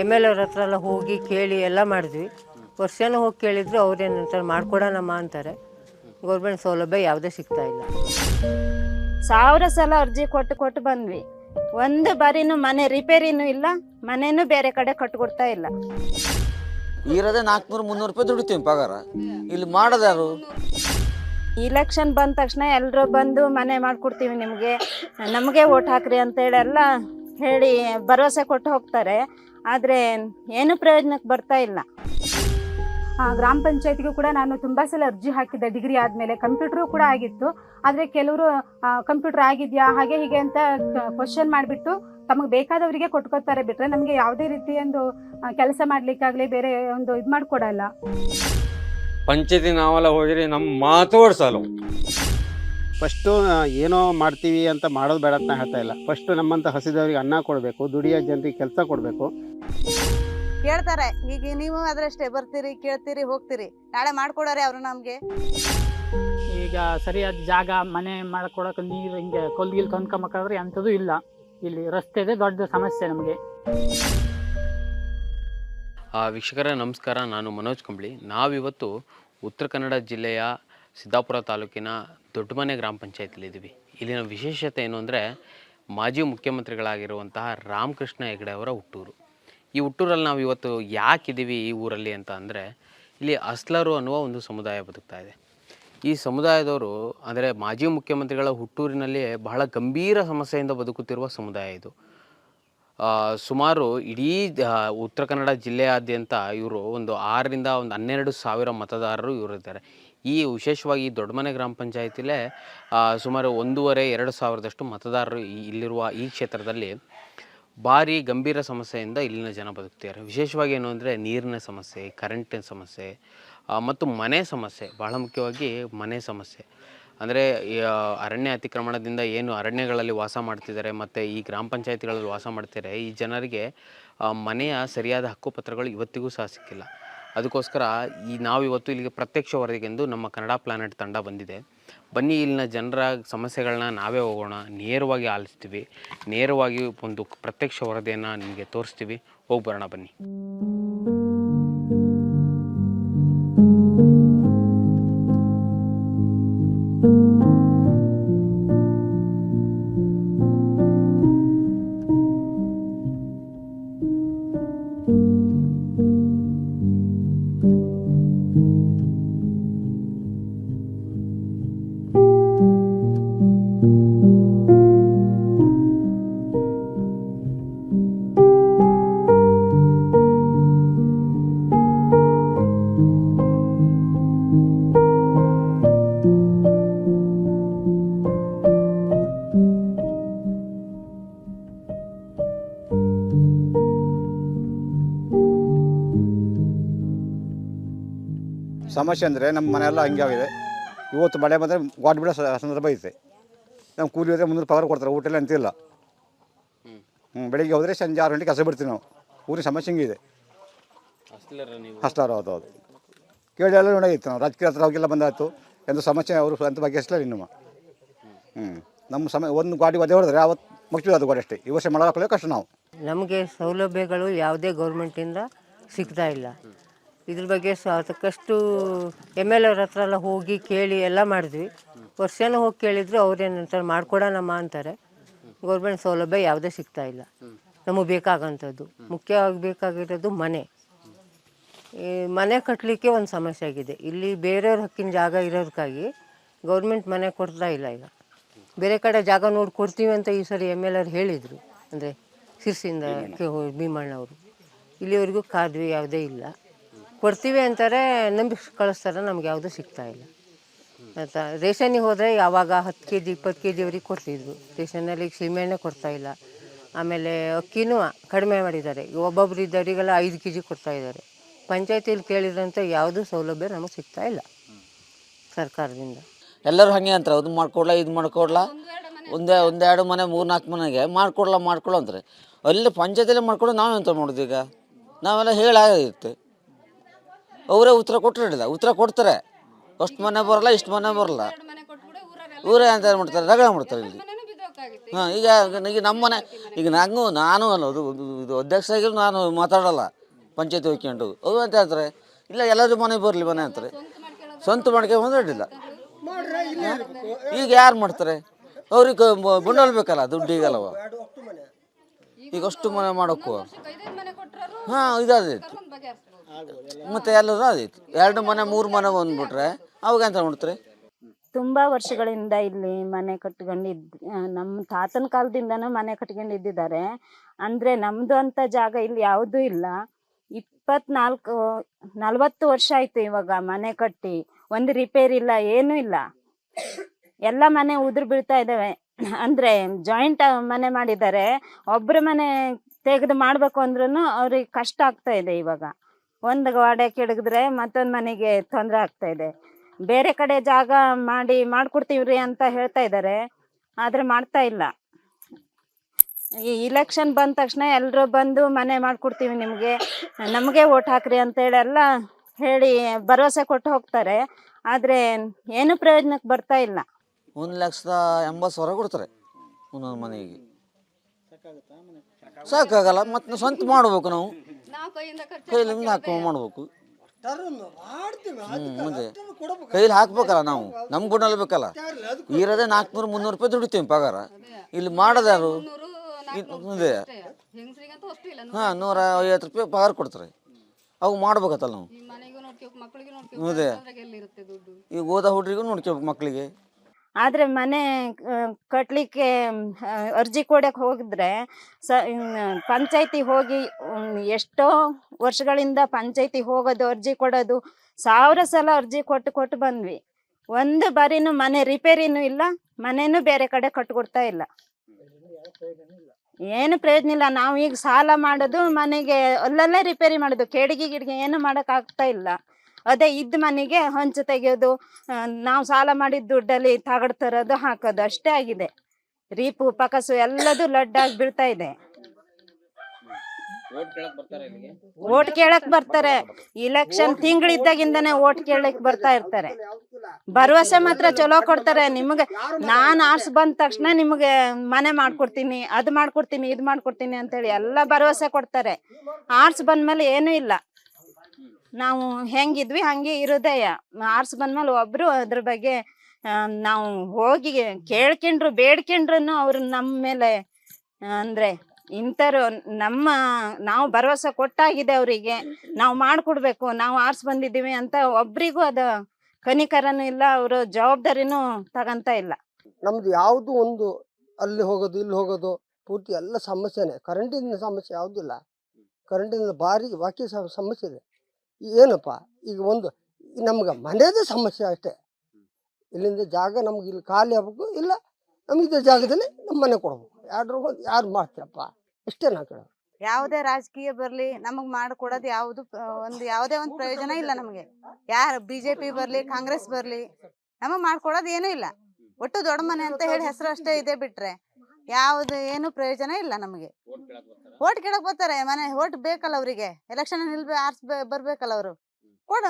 M L ಅವ್ರ ಹತ್ರ ಎಲ್ಲ ಹೋಗಿ ಕೇಳಿ ಎಲ್ಲ ಮಾಡಿದ್ವಿ. ವರ್ಷನೂ ಹೋಗಿ ಕೇಳಿದ್ರು ಅವ್ರೇನಂತಾರೆ ಮಾಡ್ಕೊಡೋಣಮ್ಮ ಅಂತಾರೆ. ಗೌರ್ಮೆಂಟ್ ಸೌಲಭ್ಯ ಯಾವುದೇ ಸಿಗ್ತಾ ಇಲ್ಲ. ಸಾವಿರ ಸಲ ಅರ್ಜಿ ಕೊಟ್ಟು ಕೊಟ್ಟು ಬಂದ್ವಿ. ಒಂದು ಬಾರಿನೂ ಮನೆ ರಿಪೇರಿನೂ ಇಲ್ಲ ಮನೆನೂ ಬೇರೆ ಕಡೆ ಕಟ್ಕೊಡ್ತಾ ಇಲ್ಲ. ಇರೋದೇ ನಾಲ್ಕುನೂರು ಮುನ್ನೂರು ರೂಪಾಯಿ ದುಡಿತೀವಿ ಪಗಾರ. ಇಲ್ಲಿ ಮಾಡೋದ್ಯಾರು ಇಲೆಕ್ಷನ್ ಬಂದ ತಕ್ಷಣ ಎಲ್ಲರೂ ಬಂದು ಮನೆ ಮಾಡ್ಕೊಡ್ತೀವಿ ನಿಮಗೆ. ನಮಗೆ ಓಟ್ ಹಾಕ್ರಿ ಅಂತೇಳಿ ಎಲ್ಲ ಹೇಳಿ ಭರವಸೆ ಕೊಟ್ಟು ಹೋಗ್ತಾರೆ. ಆದರೆ ಏನು ಪ್ರಯೋಜನಕ್ಕೆ ಬರ್ತಾ ಇಲ್ಲ. ಆ, ಗ್ರಾಮ ಪಂಚಾಯತಿಗೂ ಕೂಡ ನಾನು ತುಂಬ ಸಲ ಅರ್ಜಿ ಹಾಕಿದ್ದೆ ಡಿಗ್ರಿ ಆದಮೇಲೆ. ಕಂಪ್ಯೂಟ್ರು ಕೂಡ ಆಗಿತ್ತು. ಆದರೆ ಕೆಲವರು ಕಂಪ್ಯೂಟರ್ ಆಗಿದೆಯಾ ಹಾಗೆ ಹೀಗೆ ಅಂತ ಕ್ವಶನ್ ಮಾಡಿಬಿಟ್ಟು ತಮಗೆ ಬೇಕಾದವರಿಗೆ ಕೊಟ್ಕೋತಾರೆ. ಬಿಟ್ಟರೆ ನಮಗೆ ಯಾವುದೇ ರೀತಿ ಒಂದು ಕೆಲಸ ಮಾಡಲಿಕ್ಕಾಗಲಿ ಬೇರೆ ಒಂದು ಇದು ಮಾಡಿಕೊಡಲ್ಲ. ಪಂಚಾಯತಿ ನಾವೆಲ್ಲ ಹೋಗಿರಿ ನಮ್ಮ ಮಾತು ಫಸ್ಟು ಏನೋ ಮಾಡ್ತೀವಿ ಅಂತ ಮಾಡೋದು ಬೇಡ ಅಂತ ನಾ ಹೇಳ್ತಾ ಇಲ್ಲ. ಫಸ್ಟ್ ನಮ್ಮಂಥ ಹಸಿದವರಿಗೆ ಅನ್ನ ಕೊಡಬೇಕು ದುಡಿಯೋ ಜನರಿಗೆ ಕೆಲಸ ಕೊಡಬೇಕು. ಕೇಳ್ತಾರೆ ಈಗ ನೀವು ಅದರಷ್ಟೇ ಬರ್ತೀರಿ ಕೇಳ್ತೀರಿ ಹೋಗ್ತೀರಿ. ನಾಳೆ ಮಾಡ್ಕೊಡೋರೆ ಅವರು ನಮಗೆ. ಈಗ ಸರಿಯಾದ ಜಾಗ ಮನೆ ಮಾಡ್ಕೊಡಕ್ಕೆ ನೀರು ಹಿಂಗೆ ಕೊಲ್ಗಿಲ್ ಕೊಂದ್ಕೊಂಬೇಕಾದ್ರೆ ಅಂಥದ್ದು ಇಲ್ಲ. ಇಲ್ಲಿ ರಸ್ತೆದೇ ದೊಡ್ಡ ಸಮಸ್ಯೆ ನಮಗೆ. ಆ, ವೀಕ್ಷಕರೇ ನಮಸ್ಕಾರ. ನಾನು ಮನೋಜ್ ಕಂಬಳಿ. ನಾವಿವತ್ತು ಉತ್ತರ ಕನ್ನಡ ಜಿಲ್ಲೆಯ ಸಿದ್ದಾಪುರ ತಾಲೂಕಿನ ದೊಡ್ಡಮನೆ ಗ್ರಾಮ ಪಂಚಾಯತಿಲಿದ್ದೀವಿ. ಇಲ್ಲಿನ ವಿಶೇಷತೆ ಏನು ಅಂದರೆ ಮಾಜಿ ಮುಖ್ಯಮಂತ್ರಿಗಳಾಗಿರುವಂತಹ ರಾಮಕೃಷ್ಣ ಹೆಗಡೆ ಅವರ ಹುಟ್ಟೂರು. ಈ ಹುಟ್ಟೂರಲ್ಲಿ ನಾವು ಇವತ್ತು ಯಾಕಿದ್ದೀವಿ ಈ ಊರಲ್ಲಿ ಅಂತ ಅಂದರೆ ಇಲ್ಲಿ ಅಸ್ಲರು ಅನ್ನುವ ಒಂದು ಸಮುದಾಯ ಬದುಕ್ತಾ ಇದೆ. ಈ ಸಮುದಾಯದವರು ಅಂದರೆ ಮಾಜಿ ಮುಖ್ಯಮಂತ್ರಿಗಳ ಹುಟ್ಟೂರಿನಲ್ಲಿ ಬಹಳ ಗಂಭೀರ ಸಮಸ್ಯೆಯಿಂದ ಬದುಕುತ್ತಿರುವ ಸಮುದಾಯ ಇದು. ಸುಮಾರು ಇಡೀ ಉತ್ತರ ಕನ್ನಡ ಜಿಲ್ಲೆಯಾದ್ಯಂತ ಇವರು ಒಂದು ಆರರಿಂದ ಒಂದು ಹನ್ನೆರಡು ಸಾವಿರ ಮತದಾರರು ಇವರಿದ್ದಾರೆ. ಈ ವಿಶೇಷವಾಗಿ ದೊಡ್ಡಮನೆ ಗ್ರಾಮ ಪಂಚಾಯತಿಲೇ ಸುಮಾರು ಒಂದೂವರೆ, ಎರಡು ಸಾವಿರದಷ್ಟು ಮತದಾರರು ಇಲ್ಲಿರುವ ಈ ಕ್ಷೇತ್ರದಲ್ಲಿ ಭಾರಿ ಗಂಭೀರ ಸಮಸ್ಯೆಯಿಂದ ಇಲ್ಲಿನ ಜನ ಬದುಕ್ತಿದ್ದಾರೆ. ವಿಶೇಷವಾಗಿ ಏನು ಅಂದರೆ ನೀರಿನ ಸಮಸ್ಯೆ ಕರೆಂಟಿನ ಸಮಸ್ಯೆ ಮತ್ತು ಮನೆ ಸಮಸ್ಯೆ, ಬಹಳ ಮುಖ್ಯವಾಗಿ ಮನೆ ಸಮಸ್ಯೆ. ಅಂದರೆ ಅರಣ್ಯ ಅತಿಕ್ರಮಣದಿಂದ ಏನು ಅರಣ್ಯಗಳಲ್ಲಿ ವಾಸ ಮಾಡ್ತಿದ್ದಾರೆ ಮತ್ತು ಈ ಗ್ರಾಮ ಪಂಚಾಯತಿಗಳಲ್ಲಿ ವಾಸ ಮಾಡ್ತಿದ್ದಾರೆ, ಈ ಜನರಿಗೆ ಮನೆಯ ಸರಿಯಾದ ಹಕ್ಕುಪತ್ರಗಳು ಇವತ್ತಿಗೂ ಸಹ ಸಿಕ್ಕಿಲ್ಲ. ಅದಕ್ಕೋಸ್ಕರ ಈ ನಾವು ಇವತ್ತು ಇಲ್ಲಿಗೆ ಪ್ರತ್ಯಕ್ಷ ವರದಿಗೆಂದು ನಮ್ಮ ಕನ್ನಡ ಪ್ಲಾನೆಟ್ ತಂಡ ಬಂದಿದೆ. ಬನ್ನಿ, ಇಲ್ಲಿನ ಜನರ ಸಮಸ್ಯೆಗಳನ್ನ ನಾವೇ ಹೋಗೋಣ. ನೇರವಾಗಿ ಆಲಿಸ್ತೀವಿ. ನೇರವಾಗಿ ಒಂದು ಪ್ರತ್ಯಕ್ಷ ವರದಿಯನ್ನು ನಿಮಗೆ ತೋರಿಸ್ತೀವಿ. ಹೋಗಿ ಬರೋಣ ಬನ್ನಿ. ಸಮಸ್ಯೆ ಅಂದರೆ ನಮ್ಮ ಮನೆಯೆಲ್ಲ ಹಂಗೆ ಆಗಿದೆ. ಇವತ್ತು ಮಳೆ ಬಂದರೆ ಗಾಡ್ ಬಿಡೋ ಸಂದರ್ಭ ಐತೆ. ನಮ್ಮ ಕೂಲಿ ಹೋದರೆ ಮುನ್ನೂರು ಪಗಾರ ಕೊಡ್ತಾರೆ ಊಟ ಎಲ್ಲ ಅಂತಿಲ್ಲ ಹ್ಞೂ ಬೆಳಿಗ್ಗೆ ಹೋದರೆ ಸಂಜೆ ಆರು ಗಂಟೆಗೆ ಕಸ ಬಿಡ್ತೀವಿ ನಾವು. ಊರಿನ ಸಮಸ್ಯೆ ಹಿಂಗಿದೆ ಅಷ್ಟಾರು ಹೌದು ಹೌದು. ಕೇಳಿ ಎಲ್ಲ ನೋಡಾಗಿತ್ತು ನಾವು. ರಾಜಕೀಯ ಹತ್ರ ಹೋಗಿಲ್ಲ ಬಂದಾಯ್ತು. ಎಂದು ಸಮಸ್ಯೆ ಅವರು ಅಂತ ಬಗೆಹರಿಸಲಿಲ್ಲ ಇನ್ನು ಹ್ಞೂ ನಮ್ಮ ಸಮಯ ಒಂದು ಗಾಡಿ ಒದೆ ಹೊಡೆದ್ರೆ ಅವತ್ತು ಮುಗಿಸಿದ ಅದು ಗಾಡಿ ಅಷ್ಟೇ. ಈ ವರ್ಷ ಮಳೆ ಹಾಕಲೇ ಕಷ್ಟ ನಾವು. ನಮಗೆ ಸೌಲಭ್ಯಗಳು ಯಾವುದೇ ಗೌರ್ಮೆಂಟಿಂದ ಸಿಗ್ತಾ ಇಲ್ಲ. ಇದ್ರ ಬಗ್ಗೆ ಸಾಕಷ್ಟು ಎಂ ಎಲ್ ಅವ್ರ ಹತ್ರ ಎಲ್ಲ ಹೋಗಿ ಕೇಳಿ ಎಲ್ಲ ಮಾಡಿದ್ವಿ. ವರ್ಷನೂ ಹೋಗಿ ಕೇಳಿದ್ರು ಅವ್ರೇನಂತಾರೆ ಮಾಡ್ಕೊಡೋಣಮ್ಮ ಅಂತಾರೆ. ಗೌರ್ಮೆಂಟ್ ಸೌಲಭ್ಯ ಯಾವುದೇ ಸಿಗ್ತಾ ಇಲ್ಲ. ನಮಗೆ ಬೇಕಾಗಂಥದ್ದು. ಮುಖ್ಯವಾಗಿ ಬೇಕಾಗಿರೋದು ಮನೆ. ಈ ಮನೆ ಕಟ್ಟಲಿಕ್ಕೆ ಒಂದು ಸಮಸ್ಯೆ ಆಗಿದೆ. ಇಲ್ಲಿ ಬೇರೆಯವ್ರ ಹಕ್ಕಿನ ಜಾಗ ಇರೋದಕ್ಕಾಗಿ ಗೌರ್ಮೆಂಟ್ ಮನೆ ಕೊಡ್ತಾ ಇಲ್ಲ ಈಗ. ಬೇರೆ ಕಡೆ ಜಾಗ ನೋಡಿ ಕೊಡ್ತೀವಿ ಅಂತ ಈ ಸರಿ ಎಂ ಎಲ್ ಅವ್ರು ಹೇಳಿದರು. ಅಂದರೆ ಸಿರ್ಸಿಂದ ಭೀಮಣ್ಣವರು. ಇಲ್ಲಿವರೆಗೂ ಕಾದ್ವಿ ಯಾವುದೇ ಇಲ್ಲ. ಕೊಡ್ತೀವಿ ಅಂತಾರೆ ನಂಬಿಕೆ ಕಳಿಸ್ತಾರೆ ನಮ್ಗೆ ಯಾವುದೂ ಸಿಗ್ತಾ ಇಲ್ಲ. ಆಯ್ತಾ ರೇಷನಿಗೆ ಹೋದರೆ ಯಾವಾಗ ಹತ್ತು ಕೆ ಜಿ ಇಪ್ಪತ್ತು ಕೆ ಜಿವರೆಗೆ ಕೊಡ್ತಿದ್ರು ರೇಷನಲ್ಲಿ ಈಗ ಸೀಮೆಣ್ಣೆ ಕೊಡ್ತಾ ಇಲ್ಲ. ಆಮೇಲೆ ಅಕ್ಕಿನೂ ಕಡಿಮೆ ಮಾಡಿದ್ದಾರೆ. ಒಬ್ಬೊಬ್ರು ಇದ್ದವರಿಗೆಲ್ಲ ಐದು ಕೆ ಜಿ ಕೊಡ್ತಾ ಇದ್ದಾರೆ. ಪಂಚಾಯತಿಯಲ್ಲಿ ಕೇಳಿದಂಥ ಯಾವುದೂ ಸೌಲಭ್ಯ ನಮಗೆ ಸಿಗ್ತಾ ಇಲ್ಲ ಸರ್ಕಾರದಿಂದ. ಎಲ್ಲರೂ ಹಾಗೆ ಅಂತಾರೆ. ಅದು ಮಾಡ್ಕೊಡ್ಲ, ಇದು ಮಾಡ್ಕೊಡ್ಲ? ಒಂದೇ ಒಂದೆರಡು ಮನೆ ಮೂರು ನಾಲ್ಕು ಮನೆಗೆ ಮಾಡ್ಕೊಡ್ಲ ಮಾಡ್ಕೊಳ್ಳೋ ಅಂತಾರೆ. ಅಲ್ಲಿ ಪಂಚಾಯತಿಯಲ್ಲಿ ಮಾಡ್ಕೊಡೋ ನಾವೇ ಅಂತ ಮಾಡೋದು ಈಗ? ನಾವೆಲ್ಲ ಹೇಳಾಗಿರುತ್ತೆ ಅವರೇ ಉತ್ತರ ಕೊಟ್ಟರೆ ಉತ್ತರ ಕೊಡ್ತಾರೆ. ಅಷ್ಟು ಮನೆ ಬರಲ್ಲ, ಇಷ್ಟು ಮನೆ ಬರಲ್ಲ. ಊರೇ ಅಂತ ಮಾಡ್ತಾರೆ? ರಗಳೆ ಮಾಡ್ತಾರೆ ಇಲ್ಲಿ. ಹಾಂ, ಈಗ ಈಗ ನಮ್ಮ ಮನೆ, ಈಗ ನಂಗೂ, ನಾನು ಅನ್ನೋದು, ಇದು ಅಧ್ಯಕ್ಷ ಆಗಿರೋ ನಾನು ಮಾತಾಡಲ್ಲ. ಪಂಚಾಯತಿ ಹೋಗ್ಕೊಂಡು ಅವ್ರು ಅಂತ ಹೇಳ್ತಾರೆ, ಇಲ್ಲ ಎಲ್ಲರೂ ಮನೆ ಬರಲಿ, ಮನೆ ಅಂತಾರೆ. ಸ್ವಂತ ಮಾಡ್ಕೊಂಡು ಬಂದ್ರೆ ಅಡ್ಡಿಲ್ಲ. ಈಗ ಯಾರು ಮಾಡ್ತಾರೆ? ಅವ್ರಿಗೆ ಬಂಡವಾಳ ಬೇಕಲ್ಲ, ದುಡ್ಡು ಈಗಲ್ಲವ ಈಗ ಅಷ್ಟು ಮನೆ ಮಾಡೋಕ್ಕೂ. ಹಾಂ ಇದಾದೈತು ಮತ್ತೆ ಎಲ್ಲರೂ ಅದಿತ್ತು ಎರಡು ಮನೆ, ಮೂರು ಮನೆ ಬಂದ್ಬಿಟ್ರೆ ಅವಾಗ ಎಂತ ಮಾಡ್ತಾರೆ? ತುಂಬಾ ವರ್ಷಗಳಿಂದ ಇಲ್ಲಿ ಮನೆ ಕಟ್ಕೊಂಡಿದ್ ನಮ್ಮ ತಾತನ ಕಾಲದಿಂದನೂ ಮನೆ ಕಟ್ಕೊಂಡಿದ್ದಿದ್ದಾರೆ. ಅಂದ್ರೆ ನಮ್ದು ಅಂತ ಜಾಗ ಇಲ್ಲಿ ಯಾವುದೂ ಇಲ್ಲ. ಇಪ್ಪತ್ನಾಲ್ಕು, ನಲ್ವತ್ತು ವರ್ಷ ಆಯ್ತು ಇವಾಗ ಮನೆ ಕಟ್ಟಿ. ಒಂದು ರಿಪೇರಿ ಇಲ್ಲ, ಏನೂ ಇಲ್ಲ. ಎಲ್ಲ ಮನೆ ಉದುರು ಬೀಳ್ತಾ ಇದ್ದಾವೆ ಅಂದ್ರೆ ಜಾಯಿಂಟ್ ಮನೆ ಮಾಡಿದ್ದಾರೆ. ಒಬ್ಬರ ಮನೆ ತೆಗೆದು ಮಾಡ್ಬೇಕು ಅಂದ್ರೂ ಅವ್ರಿಗೆ ಕಷ್ಟ ಆಗ್ತಾ ಇದೆ ಇವಾಗ. ಒಂದು ಗೋಡೆ ಕೆಡಗಿದ್ರೆ ಮತ್ತೊಂದು ಮನೆಗೆ ತೊಂದರೆ ಆಗ್ತಾ ಇದೆ. ಬೇರೆ ಕಡೆ ಜಾಗ ಮಾಡಿ ಮಾಡ್ಕೊಡ್ತೀವ್ರಿ ಅಂತ ಹೇಳ್ತಾ ಇದ್ದಾರೆ ಆದರೆ ಮಾಡ್ತಾ ಇಲ್ಲ. ಈ ಇಲೆಕ್ಷನ್ ಬಂದ ತಕ್ಷಣ ಎಲ್ಲರೂ ಬಂದು ಮನೆ ಮಾಡ್ಕೊಡ್ತೀವಿ ನಿಮಗೆ. ನಮಗೆ ಓಟ್ ಹಾಕ್ರಿ ಅಂತೇಳಿ ಎಲ್ಲ ಹೇಳಿ ಭರವಸೆ ಕೊಟ್ಟು ಹೋಗ್ತಾರೆ. ಆದರೆ ಏನು ಪ್ರಯೋಜನಕ್ಕೆ ಬರ್ತಾ ಇಲ್ಲ. ಒಂದು ಲಕ್ಷದ ಎಂಬತ್ತು ಸಾವಿರ ಕೊಡ್ತಾರೆ ಒಂದೊಂದು ಮನೆಗೆ. ಸಾಕಾಗಲ್ಲ, ಮತ್ತೆ ಸ್ವಂತ ಮಾಡ್ಬೇಕು ನಾವು. ಕೈಲಿಂದ ಹಾಕಿ ಮಾಡ್ಬೇಕು. ಕೈಲಿ ಹಾಕ್ಬೇಕಲ್ಲ ನಾವು ನಮ್ಮ ಗುಣ ಬೇಕಲ್ಲ ಇರೋದೇ ನಾಲ್ಕುನೂರು ಮುನ್ನೂರು ರೂಪಾಯಿ ದುಡಿತೀವಿ ಪಗಾರ. ಇಲ್ಲಿ ಮಾಡೋದು ಯಾರು? ಇದೆ ಹಾಂ ನೂರ ಐವತ್ತು ರೂಪಾಯಿ ಪಗಾರ ಕೊಡ್ತಾರೆ. ಅವು ಮಾಡ್ಬೇಕತ್ತಲ್ಲ ನಾವು. ಅದೇ ಈಗ ಓದೋ ಹುಡ್ರಿಗೂ ನೋಡ್ಕೋಬೇಕು ಮಕ್ಕಳಿಗೆ. ಆದ್ರೆ ಮನೆ ಕಟ್ಟಲಿಕ್ಕೆ ಅರ್ಜಿ ಕೊಡಕ್ಕೆ ಹೋಗಿದ್ರೆ ಸ ಪಂಚಾಯ್ತಿ ಹೋಗಿ ಎಷ್ಟೋ ವರ್ಷಗಳಿಂದ ಪಂಚಾಯ್ತಿ ಹೋಗೋದು, ಅರ್ಜಿ ಕೊಡೋದು, ಸಾವಿರ ಸಲ ಅರ್ಜಿ ಕೊಟ್ಟು ಕೊಟ್ಟು ಬಂದ್ವಿ. ಒಂದು ಬಾರಿನೂ ಮನೆ ರಿಪೇರಿನೂ ಇಲ್ಲ, ಮನೆನೂ ಬೇರೆ ಕಡೆ ಕಟ್ಕೊಡ್ತಾ ಇಲ್ಲ. ಏನು ಪ್ರಯೋಜನ ಇಲ್ಲ ನಾವು ಈಗ ಸಾಲ ಮಾಡೋದು ಮನೆಗೆ ಅಲ್ಲಲ್ಲೇ ರಿಪೇರಿ ಮಾಡೋದು, ಕೆಡಿಗೆ, ಗಿಡಿಗೆ ಏನು ಮಾಡೋಕ್ಕಾಗ್ತಾ ಇಲ್ಲ. ಅದೇ ಇದ್ದ ಮನೆಗೆ ಹೊಂಚು ತೆಗೆಯೋದು ನಾವು ಸಾಲ ಮಾಡಿದ ದುಡ್ಡಲ್ಲಿ ತಗಡ್ ತರೋದು ಹಾಕೋದು ಅಷ್ಟೇ ಆಗಿದೆ. ರೀಪು ಪಕಸು ಎಲ್ಲದೂ ಲಡ್ಡಾಗಿ ಬೀಳ್ತಾ ಇದೆ. ಓಟ್ ಕೇಳಕ್ ಬರ್ತಾರೆ ಇಲೆಕ್ಷನ್ ತಿಂಗಳಿದ್ದಾಗಿಂದಾನೆ ಓಟ್ ಕೇಳಕ್ ಬರ್ತಾ ಇರ್ತಾರೆ. ಭರವಸೆ ಮಾತ್ರ ಚಲೋ ಕೊಡ್ತಾರೆ. ನಿಮಗೆ ನಾನ್ ಆರ್ಸ್ ಬಂದ ತಕ್ಷಣ ನಿಮಗೆ ಮನೆ ಮಾಡ್ಕೊಡ್ತೀನಿ ಅದ್ ಮಾಡ್ಕೊಡ್ತೀನಿ ಇದ್ ಮಾಡ್ಕೊಡ್ತೀನಿ ಅಂತೇಳಿ ಎಲ್ಲ ಭರವಸೆ ಕೊಡ್ತಾರೆ. ಆರ್ಸ್ ಬಂದ್ಮೇಲೆ ಏನು ಇಲ್ಲ. ನಾವು ಹೆಂಗಿದ್ವಿ ಹಂಗೆ ಇರೋದಯ. ಆರ್ಸ್ ಬಂದ್ಮೇಲೆ ಒಬ್ರು ಅದ್ರ ಬಗ್ಗೆ ನಾವು ಹೋಗಿ ಕೇಳ್ಕೊಂಡ್ರು ಬೇಡ್ಕೊಂಡ್ರು ಅವ್ರು ನಮ್ಮ ಮೇಲೆ ಅಂದ್ರೆ ಇಂಥರು ನಮ್ಮ, ನಾವು ಭರವಸೆ ಕೊಟ್ಟಾಗಿದೆ ಅವರಿಗೆ. ನಾವು ಮಾಡ್ಕೊಡ್ಬೇಕು, ನಾವು ಆರ್ಸ್ ಬಂದಿದ್ದೀವಿ ಅಂತ ಒಬ್ರಿಗೂ ಅದು ಕನಿಕರನೂ ಇಲ್ಲ, ಅವರು ಜವಾಬ್ದಾರಿನೂ ತಗಂತ ಇಲ್ಲ. ನಮ್ದು ಯಾವುದು ಒಂದು, ಅಲ್ಲಿ ಹೋಗೋದು, ಇಲ್ಲಿ ಹೋಗೋದು, ಪೂರ್ತಿ ಎಲ್ಲ ಸಮಸ್ಯೆನೇ. ಕರೆಂಟಿನ ಸಮಸ್ಯೆ ಯಾವುದಿಲ್ಲ ಕರೆಂಟಿನ ಭಾರಿ ಬಾಕಿ ಸಮಸ್ಯೆ ಇದೆ. ಏನಪ್ಪ ಈಗ ಒಂದು ನಮ್ಗೆ ಮನೆಯದೇ ಸಮಸ್ಯೆ ಅಷ್ಟೇ. ಇಲ್ಲಿಂದ ಜಾಗ ನಮ್ಗೆ ಇಲ್ಲಿ ಖಾಲಿ ಆಗ್ಬೇಕು ಇಲ್ಲ ನಮಗಿದ್ದ ಜಾಗದಲ್ಲಿ ನಮ್ಮ ಮನೆ ಕೊಡ್ಬೇಕು. ಯಾರು ಯಾರು ಮಾಡ್ತೀರಪ್ಪ? ಇಷ್ಟೇ ನಾ ಕೇಳೋದು. ಯಾವುದೇ ರಾಜಕೀಯ ಬರಲಿ ನಮಗೆ ಮಾಡ್ಕೊಡೋದು ಯಾವುದು ಪ- ಒಂದು ಯಾವುದೇ ಒಂದು ಪ್ರಯೋಜನ ಇಲ್ಲ ನಮಗೆ. ಯಾರು ಬಿಜೆಪಿ ಬರಲಿ ಕಾಂಗ್ರೆಸ್ ಬರಲಿ ನಮಗೆ ಮಾಡ್ಕೊಡೋದು ಏನೂ ಇಲ್ಲ. ಒಟ್ಟು ದೊಡ್ಡ ಮನೆ ಅಂತ ಹೇಳಿ ಹೆಸರು ಅಷ್ಟೇ ಇದೆ ಬಿಟ್ರೆ ಯಾವುದು ಏನು ಪ್ರಯೋಜನ ಇಲ್ಲ ನಮಗೆ. ಓಟ್ ಕೇಳಕ್ ಬರ್ತಾರೆ ಮನೆ ಓಟ್ ಬೇಕಲ್ಲ ಅವರಿಗೆ. ಎಲೆಕ್ಷನ್ ನಿಲ್ಬೇ ಆರ್ಸ್ ಬರ್ಬೇಕಲ್ಲ ಅವರು. ಕೊಡ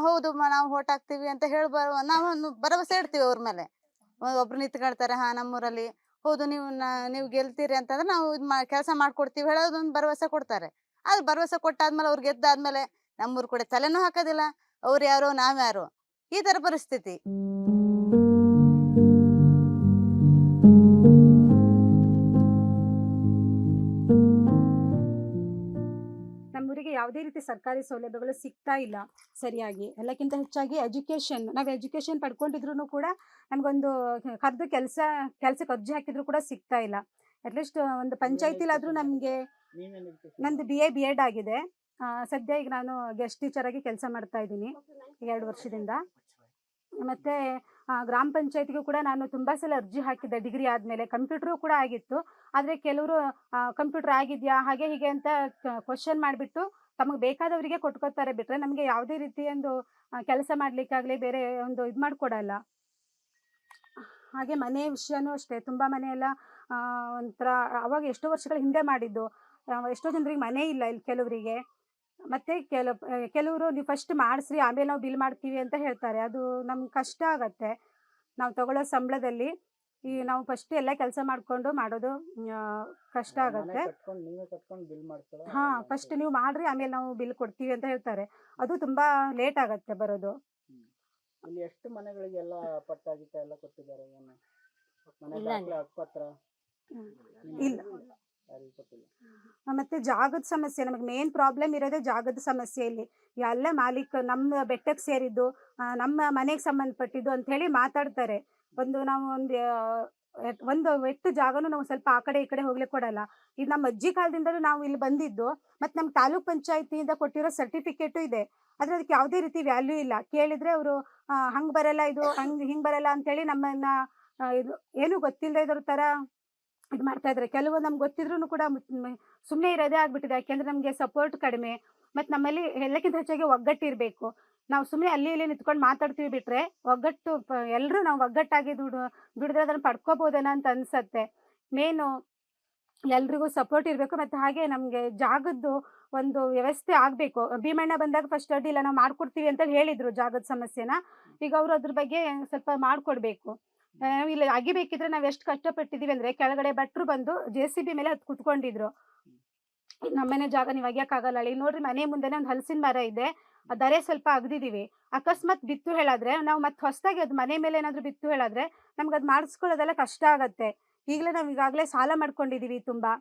ಹೌದು ನಾವು ಓಟ್ ಹಾಕ್ತಿವಿ ಅಂತ ಹೇಳಿ ಬರುವ ನಾವು ಭರವಸೆ ಇಡ್ತೀವಿ ಅವ್ರ ಮೇಲೆ. ಒಬ್ರು ನಿಂತ್ಕೊಳ್ತಾರೆ ಹಾ ನಮ್ಮೂರಲ್ಲಿ. ಹೌದು ನೀವು ನ- ನೀವು ಗೆಲ್ತೀರಿ ಅಂತಂದ್ರೆ ನಾವು ಇದು ಮಾ ಕೆಲಸ ಮಾಡ್ಕೊಡ್ತೀವಿ ಹೇಳೋದೊಂದು ಭರವಸೆ ಕೊಡ್ತಾರೆ. ಅದು ಭರವಸೆ ಕೊಟ್ಟಾದ್ಮೇಲೆ ಅವ್ರು ಗೆದ್ದಾದ್ಮೇಲೆ ನಮ್ಮೂರ್ ಕೂಡ ತಲೆನೂ ಹಾಕೋದಿಲ್ಲ. ಅವ್ರು ಯಾರೋ ನಾವ್ಯಾರೋ. ಈ ತರ ಪರಿಸ್ಥಿತಿ. ನಮ್ಮೂರಿಗೆ ಯಾವುದೇ ರೀತಿ ಸರ್ಕಾರಿ ಸೌಲಭ್ಯಗಳು ಸಿಗ್ತಾ ಇಲ್ಲ ಸರಿಯಾಗಿ. ಎಲ್ಲಕ್ಕಿಂತ ಹೆಚ್ಚಾಗಿ ಎಜುಕೇಷನ್ ನಾವು ಎಜುಕೇಷನ್ ಪಡ್ಕೊಂಡಿದ್ರು ಕೂಡ ನಮಗೊಂದು ಕರೆದು ಕೆಲಸ ಕೆಲಸಕ್ಕೆ ಅರ್ಜಿ ಹಾಕಿದ್ರು ಕೂಡ ಸಿಗ್ತಾ ಇಲ್ಲ. ಅಟ್ಲೀಸ್ಟ್ ಒಂದು ಪಂಚಾಯತಿಲಾದ್ರೂ ನಮಗೆ ನಂದು ಬಿ ಎ ಬಿ ಎಡ್ ಆಗಿದೆ. ಸದ್ಯ ಈಗ ನಾನು ಗೆಸ್ಟ್ ಟೀಚರ್ ಆಗಿ ಕೆಲಸ ಮಾಡ್ತಾ ಇದ್ದೀನಿ. ಎರಡು ವರ್ಷದಿಂದ. ಮತ್ತೆ ಗ್ರಾಮ ಪಂಚಾಯತಿಗೂ ಕೂಡ ನಾನು ತುಂಬ ಸಲ ಅರ್ಜಿ ಹಾಕಿದ್ದೆ. ಡಿಗ್ರಿ ಆದಮೇಲೆ ಕಂಪ್ಯೂಟ್ರು ಕೂಡ ಆಗಿತ್ತು. ಆದರೆ ಕೆಲವರು ಕಂಪ್ಯೂಟರ್ ಆಗಿದೆಯಾ, ಹಾಗೆ ಹೀಗೆ ಅಂತ ಕ್ವಶನ್ ಮಾಡಿಬಿಟ್ಟು ತಮಗೆ ಬೇಕಾದವರಿಗೆ ಕೊಟ್ಕೋತಾರೆ ಬಿಟ್ಟರೆ ನಮಗೆ ಯಾವುದೇ ರೀತಿ ಒಂದು ಕೆಲಸ ಮಾಡಲಿಕ್ಕಾಗಲಿ ಬೇರೆ ಒಂದು ಇದು ಮಾಡಿಕೊಡಲ್ಲ. ಹಾಗೆ ಮನೆ ವಿಷಯನೂ ಅಷ್ಟೇ. ತುಂಬ ಮನೆಯೆಲ್ಲ ಒಂಥರ ಅವಾಗ ಎಷ್ಟೋ ವರ್ಷಗಳ ಹಿಂದೆ ಮಾಡಿದ್ದು. ಎಷ್ಟೋ ಜನರಿಗೆ ಮನೆ ಇಲ್ಲ ಇಲ್ಲಿ ಕೆಲವರಿಗೆ. ಮತ್ತೆ ಕೆಲ ಕೆಲವರು ನೀವು ಫಸ್ಟ್ ಮಾಡಿಸ್ರಿ ಆಮೇಲೆ ನಾವು ಬಿಲ್ ಮಾಡ್ತೀವಿ ಅಂತ ಹೇಳ್ತಾರೆ. ಅದು ನಮ್ಗೆ ಕಷ್ಟ ಆಗತ್ತೆ. ನಾವು ತಗೊಳ್ಳೋ ಸಂಬಳದಲ್ಲಿ ಈ ನಾವು ಫಸ್ಟ್ ಎಲ್ಲ ಕೆಲಸ ಮಾಡಿಕೊಂಡು ಮಾಡೋದು ಕಷ್ಟ ಆಗುತ್ತೆ. ಹಾಂ ಕಟ್ಕೊಂಡು ಬಿಲ್ ಮಾಡ್ಕೊಳ್ಳೋ ಹಾ ಫಸ್ಟ್ ನೀವು ಮಾಡ್ರಿ ಆಮೇಲೆ ನಾವು ಬಿಲ್ ಕೊಡ್ತೀವಿ ಅಂತ ಹೇಳ್ತಾರೆ. ಅದು ತುಂಬಾ ಲೇಟ್ ಆಗುತ್ತೆ ಬರೋದು. ಇಲ್ಲಿ ಎಷ್ಟು ಮನೆಗಳಿಗೆಲ್ಲ ಪಟ್ಟ ಗಿಟ್ಟ ಎಲ್ಲ ಕೊಟ್ಟಿದ್ದಾರೆ ಏನು? ಇಲ್ಲ. ದಾಖಲೆ ಹಕ್ಕುಪತ್ರ ಹ್ಮ್. ನಿಮ್ಗೆ ಇಲ್ಲ. ಮತ್ತೆ ಜಾಗದ ಸಮಸ್ಯೆ, ನಮಗೆ ಮೇನ್ ಪ್ರಾಬ್ಲಮ್ ಇರೋದೇ ಜಾಗದ ಸಮಸ್ಯೆ ಇಲ್ಲಿ. ಎಲ್ಲ ಮಾಲೀಕ, ನಮ್ಮ ಬೆಟ್ಟಕ್ಕೆ ಸೇರಿದ್ದು ನಮ್ಮ ಮನೆಗೆ ಸಂಬಂಧಪಟ್ಟಿದ್ದು ಅಂತ ಹೇಳಿ ಮಾತಾಡ್ತಾರೆ. ಒಂದು ನಾವು ಒಂದು ಒಂದು ಎಟ್ಟು ಜಾಗನೂ ನಾವು ಸ್ವಲ್ಪ ಆ ಕಡೆ ಈ ಕಡೆ ಹೋಗ್ಲಿಕ್ಕೆ ಕೊಡಲ್ಲ. ಇದು ನಮ್ಮ ಅಜ್ಜಿ ಕಾಲದಿಂದಲೂ ನಾವು ಇಲ್ಲಿ ಬಂದಿದ್ದು, ಮತ್ತು ನಮ್ಮ ತಾಲೂಕ್ ಪಂಚಾಯತಿಯಿಂದ ಕೊಟ್ಟಿರೋ ಸರ್ಟಿಫಿಕೇಟು ಇದೆ. ಆದರೆ ಅದಕ್ಕೆ ಯಾವುದೇ ರೀತಿ ವ್ಯಾಲ್ಯೂ ಇಲ್ಲ. ಕೇಳಿದರೆ ಅವರು ಹಂಗೆ ಬರಲ್ಲ ಇದು, ಹಂಗೆ, ಹಿಂಗೆ ಬರಲ್ಲ ಅಂತೇಳಿ ನಮ್ಮನ್ನ ಇದು, ಏನೂ ಗೊತ್ತಿಲ್ಲದೆ ಇದ್ರ ಥರ ಇದು ಮಾಡ್ತಾ ಇದ್ದಾರೆ. ಕೆಲವು ನಮ್ಗೆ ಗೊತ್ತಿದ್ರು ಕೂಡ ಸುಮ್ಮನೆ ಇರೋದೇ ಆಗ್ಬಿಟ್ಟಿದೆ. ಯಾಕೆಂದ್ರೆ ನಮಗೆ ಸಪೋರ್ಟ್ ಕಡಿಮೆ, ಮತ್ತು ನಮ್ಮಲ್ಲಿ ಎಲ್ಲಕ್ಕಿಂತ ಹೆಚ್ಚಾಗಿ ಒಗ್ಗಟ್ಟಿರಬೇಕು ನಾವು ಸುಮ್ಮನೆ ಅಲ್ಲಿ ಇಲ್ಲಿ ನಿಂತ್ಕೊಂಡು ಮಾತಾಡ್ತೀವಿ ಬಿಟ್ರೆ ಒಗ್ಗಟ್ಟು ಎಲ್ಲರೂ ನಾವು ಒಗ್ಗಟ್ಟಾಗಿ ದುಡ್ ದುಡಿದ್ರೆ ಅದನ್ನು ಪಡ್ಕೋಬೋದೇನೋ ಅಂತ ಅನ್ಸತ್ತೆ. ಮೇನು ಎಲ್ರಿಗೂ ಸಪೋರ್ಟ್ ಇರಬೇಕು. ಮತ್ತು ಹಾಗೆ ನಮಗೆ ಜಾಗದ್ದು ಒಂದು ವ್ಯವಸ್ಥೆ ಆಗಬೇಕು. ಭೀಮಣ್ಣ ಬಂದಾಗ ಫಸ್ಟ್ ಅಡ್ಡಿಲ್ಲ ನಾವು ಮಾಡ್ಕೊಡ್ತೀವಿ ಅಂತ ಹೇಳಿದ್ರು ಜಾಗದ ಸಮಸ್ಯೆನ. ಈಗ ಅವರು ಅದ್ರ ಬಗ್ಗೆ ಸ್ವಲ್ಪ ಮಾಡಿಕೊಡ್ಬೇಕು. ಇಲ್ಲಿ ಅಗಿಬೇಕಿದ್ರೆ ನಾವು ಎಷ್ಟು ಕಷ್ಟಪಟ್ಟಿದ್ದೀವಿ ಅಂದ್ರೆ ಕೆಳಗಡೆ ಭಟ್ರು ಬಂದು ಜೆ ಸಿ ಬಿ ಮೇಲೆ ಅದ್ ಕುತ್ಕೊಂಡಿದ್ರು. ನಮ್ಮನೆ ಜಾಗ ನೀವು ಆಗಲ್ಲ. ಅಳಿ ನೋಡ್ರಿ ಮನೆ ಮುಂದೆನೆ ಒಂದು ಹಲಸಿನ ಮರ ಇದೆ. ಅದರೆ ದರೆ ಸ್ವಲ್ಪ ಅಗ್ದಿದೀವಿ. ಅಕಸ್ಮಾತ್ ಬಿತ್ತು ಹೇಳಾದ್ರೆ ನಾವು ಮತ್ತೆ ಹೊಸದಾಗಿ ಅದು ಮನೆ ಮೇಲೆ ಏನಾದ್ರು ಬಿತ್ತು ಹೇಳಾದ್ರೆ ನಮ್ಗೆ ಅದು ಮಾಡಿಸ್ಕೊಳ್ಳೋದೆಲ್ಲ ಕಷ್ಟ ಆಗತ್ತೆ. ಈಗಲೇ ನಾವು ಈಗಾಗಲೇ ಸಾಲ ಮಾಡ್ಕೊಂಡಿದೀವಿ ತುಂಬಾ.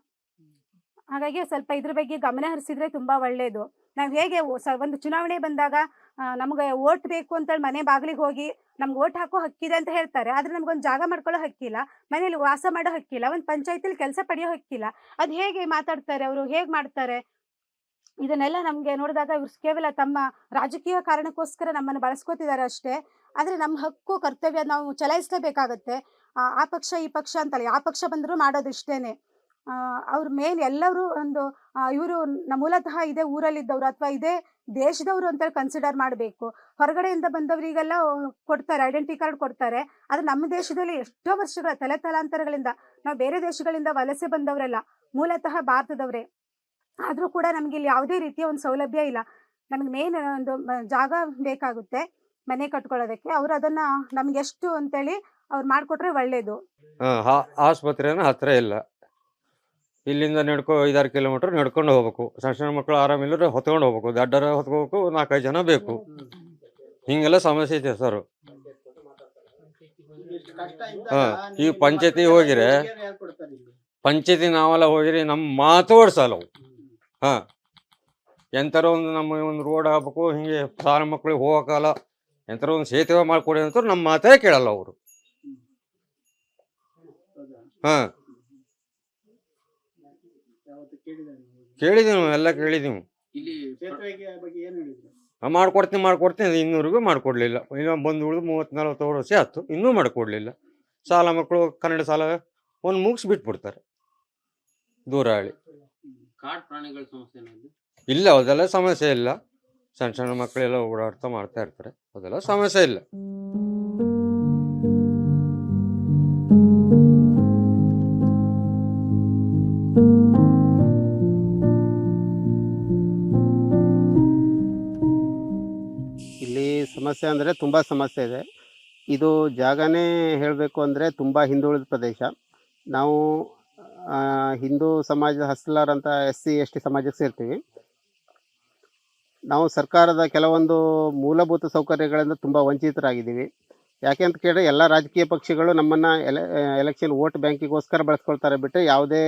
ಹಾಗಾಗಿ ಸ್ವಲ್ಪ ಇದ್ರ ಬಗ್ಗೆ ಗಮನ ಹರಿಸಿದ್ರೆ ತುಂಬಾ ಒಳ್ಳೇದು. ನಾವು ಹೇಗೆ ಒಂದು ಚುನಾವಣೆ ಬಂದಾಗ ನಮ್ಗೆ ಓಟ್ ಬೇಕು ಅಂತೇಳಿ ಮನೆ ಬಾಗ್ಲಿಗೆ ಹೋಗಿ ನಮ್ಗೆ ಓಟ್ ಹಾಕೋ ಹಕ್ಕಿದೆ ಅಂತ ಹೇಳ್ತಾರೆ, ಆದ್ರೆ ನಮ್ಗೊಂದು ಜಾಗ ಮಾಡ್ಕೊಳ್ಳೋ ಹಕ್ಕಿಲ್ಲ ಮನೇಲಿ ವಾಸ ಮಾಡೋ ಹಕ್ಕಿಲ್ಲ ಒಂದು ಪಂಚಾಯತಿಲಿ ಕೆಲಸ ಪಡೆಯೋ ಹಕ್ಕಿಲ್ಲ ಅದು ಹೇಗೆ ಮಾತಾಡ್ತಾರೆ, ಅವರು ಹೇಗೆ ಮಾಡ್ತಾರೆ? ಇದನ್ನೆಲ್ಲ ನಮಗೆ ನೋಡಿದಾಗ ಇವ್ರು ಕೇವಲ ತಮ್ಮ ರಾಜಕೀಯ ಕಾರಣಕ್ಕೋಸ್ಕರ ನಮ್ಮನ್ನು ಬಳಸ್ಕೋತಿದ್ದಾರೆ ಅಷ್ಟೇ, ಆದರೆ ನಮ್ಮ ಹಕ್ಕು, ಕರ್ತವ್ಯ ನಾವು ಚಲಾಯಿಸಲೇಬೇಕಾಗತ್ತೆ. ಆ ಪಕ್ಷ ಈ ಪಕ್ಷ ಅಂತಲ್ಲ, ಯಾವ ಪಕ್ಷ ಬಂದರೂ ಮಾಡೋದು ಇಷ್ಟೇನೆ ಅವ್ರ ಮೇನ್ ಎಲ್ಲರೂ ಒಂದು ಇವರು ಮೂಲತಃ ಇದೇ ಊರಲ್ಲಿದ್ದವರು ಅಥವಾ ಇದೇ ದೇಶದವರು ಅಂತ ಕನ್ಸಿಡರ್ ಮಾಡಬೇಕು. ಹೊರಗಡೆಯಿಂದ ಬಂದವರಿಗೆಲ್ಲ ಕೊಡ್ತಾರೆ ಐಡೆಂಟಿ ಕಾರ್ಡ್ ಕೊಡ್ತಾರೆ. ಆದರೆ ನಮ್ಮ ದೇಶದಲ್ಲಿ ಎಷ್ಟೋ ವರ್ಷಗಳ ತಲೆ ತಲಾಂತರಗಳಿಂದ ನಾವು ಬೇರೆ ದೇಶಗಳಿಂದ ವಲಸೆ ಬಂದವರೆಲ್ಲ, ಮೂಲತಃ ಭಾರತದವರೇ. ಆದರೂ ಕೂಡ ನಮಗೆ ಇಲ್ಲಿ ಯಾವುದೇ ರೀತಿಯ ಒಂದು ಸೌಲಭ್ಯ ಇಲ್ಲ. ನಮಗೆ ಮೇನ್ ಒಂದು ಜಾಗ ಬೇಕಾಗುತ್ತೆ ಮನೆ ಕಟ್ಕೊಳ್ಳೋದಕ್ಕೆ. ಅವ್ರು ಅದನ್ನ ನಮ್ಗೆ ಎಷ್ಟು ಅಂತೇಳಿ ಅವ್ರು ಮಾಡಿಕೊಟ್ರೆ ಒಳ್ಳೇದು. ಆಸ್ಪತ್ರೆನ ಹತ್ರ ಇಲ್ಲ. ಇಲ್ಲಿಂದ ನಡ್ಕೊ ಐದಾರು ಕಿಲೋಮೀಟರ್ ನಡ್ಕೊಂಡು ಹೋಗ್ಬೇಕು. ಸಣ್ಣ ಸಣ್ಣ ಮಕ್ಕಳು ಆರಾಮಿಲ್ಲದ್ರೆ ಹೊತ್ಕೊಂಡು ಹೋಗ್ಬೇಕು. ದಡ್ಡರ ಹೊತ್ಕೋಬೇಕು ನಾಲ್ಕೈದು ಜನ ಬೇಕು. ಹಿಂಗೆಲ್ಲ ಸಮಸ್ಯೆ ಐತೆ ಸರ್. ಹಾ, ಈ ಪಂಚಾಯತಿ ಹೋಗಿರೆ ಪಂಚಾಯತಿ ನಾವೆಲ್ಲ ಹೋಗಿರಿ ನಮ್ಮ ಮಾತು ಓಡಿಸಲ್ಲ ಹಾ ಎಂಥರ ಒಂದು ನಮ್ಮ ಒಂದು ರೋಡ್ ಆಗ್ಬೇಕು ಹಿಂಗೆ ಸಾಲ ಮಕ್ಕಳಿಗೆ ಹೋಗಕ್ಕಲ್ಲ ಎಂಥರ ಒಂದು ಸೇತುವೆ ಮಾಡ್ಕೊಡಿ ಅಂತ ನಮ್ಮ ಮಾತೇ ಕೇಳಲ್ಲ ಅವರು. ಹಾ. ಕೇಳಿದೀವಿ ನಾವು ಎಲ್ಲ ಕೇಳಿದೀವಿ ಇಲ್ಲಿ ಆ, ಮಾಡ್ಕೊಡ್ತೀನಿ ಮಾಡ್ಕೊಡ್ತೀನಿ ಇನ್ನೂರಿಗೂ ಮಾಡ್ಕೊಡ್ಲಿಲ್ಲ. ಇನ್ನೊಂದು ಬಂದು ಉಳಿದು ಮೂವತ್ತು ನಲ್ವತ್ತು ವರ್ಷ ಆಯ್ತು ಇನ್ನೂ ಮಾಡ್ಕೊಡ್ಲಿಲ್ಲ. ಸಾಲ ಮಕ್ಕಳು ಕನ್ನಡ ಸಾಲ ಒಂದು ಮುಗಿಸಿ ಬಿಟ್ಬಿಡ್ತಾರೆ ದೂರ ಹೇಳಿ ಕಾಡು ಪ್ರಾಣಿಗಳ ಸಮಸ್ಯೆ ಏನಾದ್ರು ಇಲ್ಲ ಅದೆಲ್ಲ ಸಮಸ್ಯೆ ಇಲ್ಲ. ಸಣ್ಣ ಸಣ್ಣ ಮಕ್ಕಳೆಲ್ಲ ಓಡಾಡ್ತಾ ಮಾಡ್ತಾ ಇರ್ತಾರೆ ಅದೆಲ್ಲ ಸಮಸ್ಯೆ ಇಲ್ಲ. ಸಮಸ್ಯೆ ಅಂದರೆ ತುಂಬ ಸಮಸ್ಯೆ ಇದೆ. ಇದು ಜಾಗನೇ ಹೇಳಬೇಕು ಅಂದರೆ ತುಂಬ ಹಿಂದುಳಿದ ಪ್ರದೇಶ. ನಾವು ಹಿಂದೂ ಸಮಾಜದ ಹಸ್ಲರ್ ಅಂತ ಎಸ್ ಸಿ ಎಸ್ ಟಿ ಸಮಾಜಕ್ಕೆ ಸೇರ್ತೀವಿ. ನಾವು ಸರ್ಕಾರದ ಕೆಲವೊಂದು ಮೂಲಭೂತ ಸೌಕರ್ಯಗಳಿಂದ ತುಂಬ ವಂಚಿತರಾಗಿದ್ದೀವಿ. ಯಾಕೆ ಅಂತ ಕೇಳಿದ್ರೆ ಎಲ್ಲ ರಾಜಕೀಯ ಪಕ್ಷಗಳು ನಮ್ಮನ್ನು ಎಲೆ, ಎಲೆಕ್ಷನ್ ವೋಟ್ ಬ್ಯಾಂಕಿಗೋಸ್ಕರ ಬಳಸ್ಕೊಳ್ತಾರೆ ಬಿಟ್ಟರೆ ಯಾವುದೇ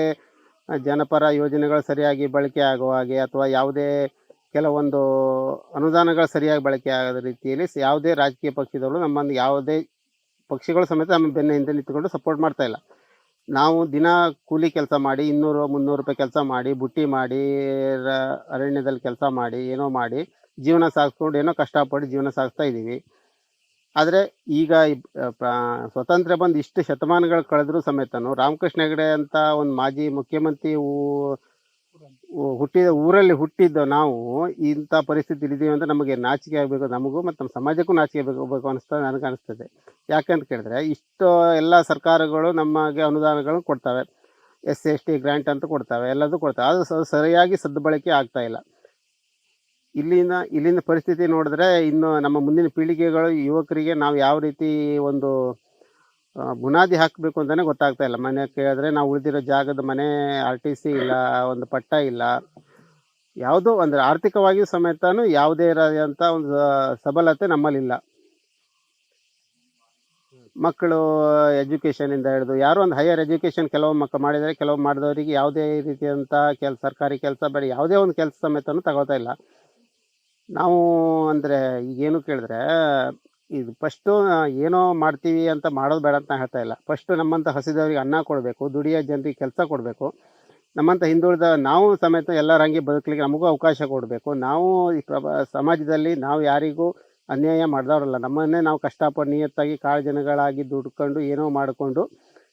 ಜನಪರ ಯೋಜನೆಗಳು ಸರಿಯಾಗಿ ಬಳಕೆ ಆಗುವ ಹಾಗೆ ಅಥವಾ ಯಾವುದೇ ಕೆಲವೊಂದು ಅನುದಾನಗಳು ಸರಿಯಾಗಿ ಬಳಕೆ ಆಗದ ರೀತಿಯಲ್ಲಿ ಯಾವುದೇ ರಾಜಕೀಯ ಪಕ್ಷದವರು ನಮ್ಮನ್ನು ಯಾವುದೇ ಪಕ್ಷಗಳು ಸಮೇತ ನಮ್ಮ ಬೆನ್ನ ಹಿಂದೆ ನಿಂತ್ಕೊಂಡು ಸಪೋರ್ಟ್ ಮಾಡ್ತಾ ಇಲ್ಲ. ನಾವು ದಿನ ಕೂಲಿ ಕೆಲಸ ಮಾಡಿ ಇನ್ನೂರು, ಮುನ್ನೂರು ರೂಪಾಯಿ ಕೆಲಸ ಮಾಡಿ, ಬುಟ್ಟಿ ಮಾಡಿ ಅರಣ್ಯದಲ್ಲಿ ಕೆಲಸ ಮಾಡಿ, ಏನೋ ಮಾಡಿ ಜೀವನ ಸಾಗಿಸ್ಕೊಂಡು ಏನೋ ಕಷ್ಟಪಟ್ಟು ಜೀವನ ಸಾಗಿಸ್ತಾ ಇದ್ದೀವಿ. ಆದರೆ ಈಗ ಸ್ವತಂತ್ರ ಬಂದು ಇಷ್ಟು ಶತಮಾನಗಳು ಕಳೆದರೂ ಸಮೇತನು ರಾಮಕೃಷ್ಣ ಹೆಗಡೆ ಅಂತ ಒಂದು ಮಾಜಿ ಮುಖ್ಯಮಂತ್ರಿ ಹುಟ್ಟಿದ ಊರಲ್ಲಿ ಹುಟ್ಟಿದ್ದ ನಾವು ಇಂಥ ಪರಿಸ್ಥಿತಿ ಇದ್ದೀವಿ ಅಂತ ನಮಗೆ ನಾಚಿಕೆ ಆಗಬೇಕು ನಮಗೂ ಮತ್ತು ನಮ್ಮ ಸಮಾಜಕ್ಕೂ ನಾಚಿಕೆ ಆಗಬೇಕು ಅನಿಸ್ತದೆ ನನಗೆ ಅನಿಸ್ತದೆ. ಯಾಕಂತ ಕೇಳಿದ್ರೆ ಇಷ್ಟು ಎಲ್ಲ ಸರ್ಕಾರಗಳು ನಮಗೆ ಅನುದಾನಗಳನ್ನು ಕೊಡ್ತವೆ. ಎಸ್ ಎಸ್, ಟಿ, ಗ್ರ್ಯಾಂಟ್ ಅಂತ ಕೊಡ್ತವೆ. ಎಲ್ಲದೂ ಕೊಡ್ತವೆ. ಅದು ಸ- ಸರಿಯಾಗಿ ಸದ್ಬಳಕೆ ಆಗ್ತಾ ಇಲ್ಲ. ಇಲ್ಲಿನ ಇಲ್ಲಿನ ಪರಿಸ್ಥಿತಿ ನೋಡಿದ್ರೆ ಇನ್ನು ನಮ್ಮ ಮುಂದಿನ ಪೀಳಿಗೆಗಳು, ಯುವಕರಿಗೆ ನಾವು ಯಾವ ರೀತಿ ಒಂದು ಬುನಾದಿ ಹಾಕಬೇಕು ಅಂತಲೇ ಗೊತ್ತಾಗ್ತಾ ಇಲ್ಲ. ಮನೆ ಕೇಳಿದ್ರೆ ನಾವು ಉಳಿದಿರೋ ಜಾಗದ ಮನೆ ಆರ್ ಟಿ ಸಿ ಇಲ್ಲ, ಒಂದು ಪಟ್ಟ ಇಲ್ಲ. ಯಾವುದೋ ಅಂದರೆ ಆರ್ಥಿಕವಾಗಿ ಸಮೇತನೂ ಯಾವುದೇ ಇರೋದಂಥ ಒಂದು ಸಬಲತೆ ನಮ್ಮಲ್ಲಿಲ್ಲ. ಮಕ್ಕಳು ಎಜುಕೇಷನಿಂದ ಹಿಡಿದು, ಯಾರೋ ಒಂದು ಹೈಯರ್ ಎಜುಕೇಷನ್ ಕೆಲವು ಮಕ್ಕಳು ಮಾಡಿದರೆ ಕೆಲವು ಮಾಡಿದವರಿಗೆ ಯಾವುದೇ ರೀತಿಯಂಥ ಕೆಲಸ ಸರ್ಕಾರಿ ಕೆಲಸ ಬೇಡ, ಯಾವುದೇ ಒಂದು ಕೆಲಸ ಸಮೇತನೂ ತಗೋತಾ ಇಲ್ಲ. ನಾವು ಅಂದರೆ ಈಗೇನು ಕೇಳಿದ್ರೆ ಇದು ಫಸ್ಟು ಏನೋ ಮಾಡ್ತೀವಿ ಅಂತ ಮಾಡೋದು ಬೇಡ ಅಂತ ಹೇಳ್ತಾ ಇಲ್ಲ. ಫಸ್ಟು ನಮ್ಮಂಥ ಹಸಿದವರಿಗೆ ಅನ್ನ ಕೊಡಬೇಕು, ದುಡಿಯೋ ಜನರಿಗೆ ಕೆಲಸ ಕೊಡಬೇಕು. ನಮ್ಮಂಥ ಹಿಂದುಳಿದ ನಾವು ಸಮೇತ ಎಲ್ಲ ರಂಗಿ ಬದುಕಲಿಕ್ಕೆ ನಮಗೂ ಅವಕಾಶ ಕೊಡಬೇಕು. ನಾವು ಈ ಸಮಾಜದಲ್ಲಿ ನಾವು ಯಾರಿಗೂ ಅನ್ಯಾಯ ಮಾಡಿದವರಲ್ಲ, ನಮ್ಮನ್ನೇ ನಾವು ಕಷ್ಟಪಟ್ಟು ನಿಯತ್ತಾಗಿ ಕಾಳು ಜನಗಳಾಗಿ ದುಡ್ಕೊಂಡು ಏನೋ ಮಾಡಿಕೊಂಡು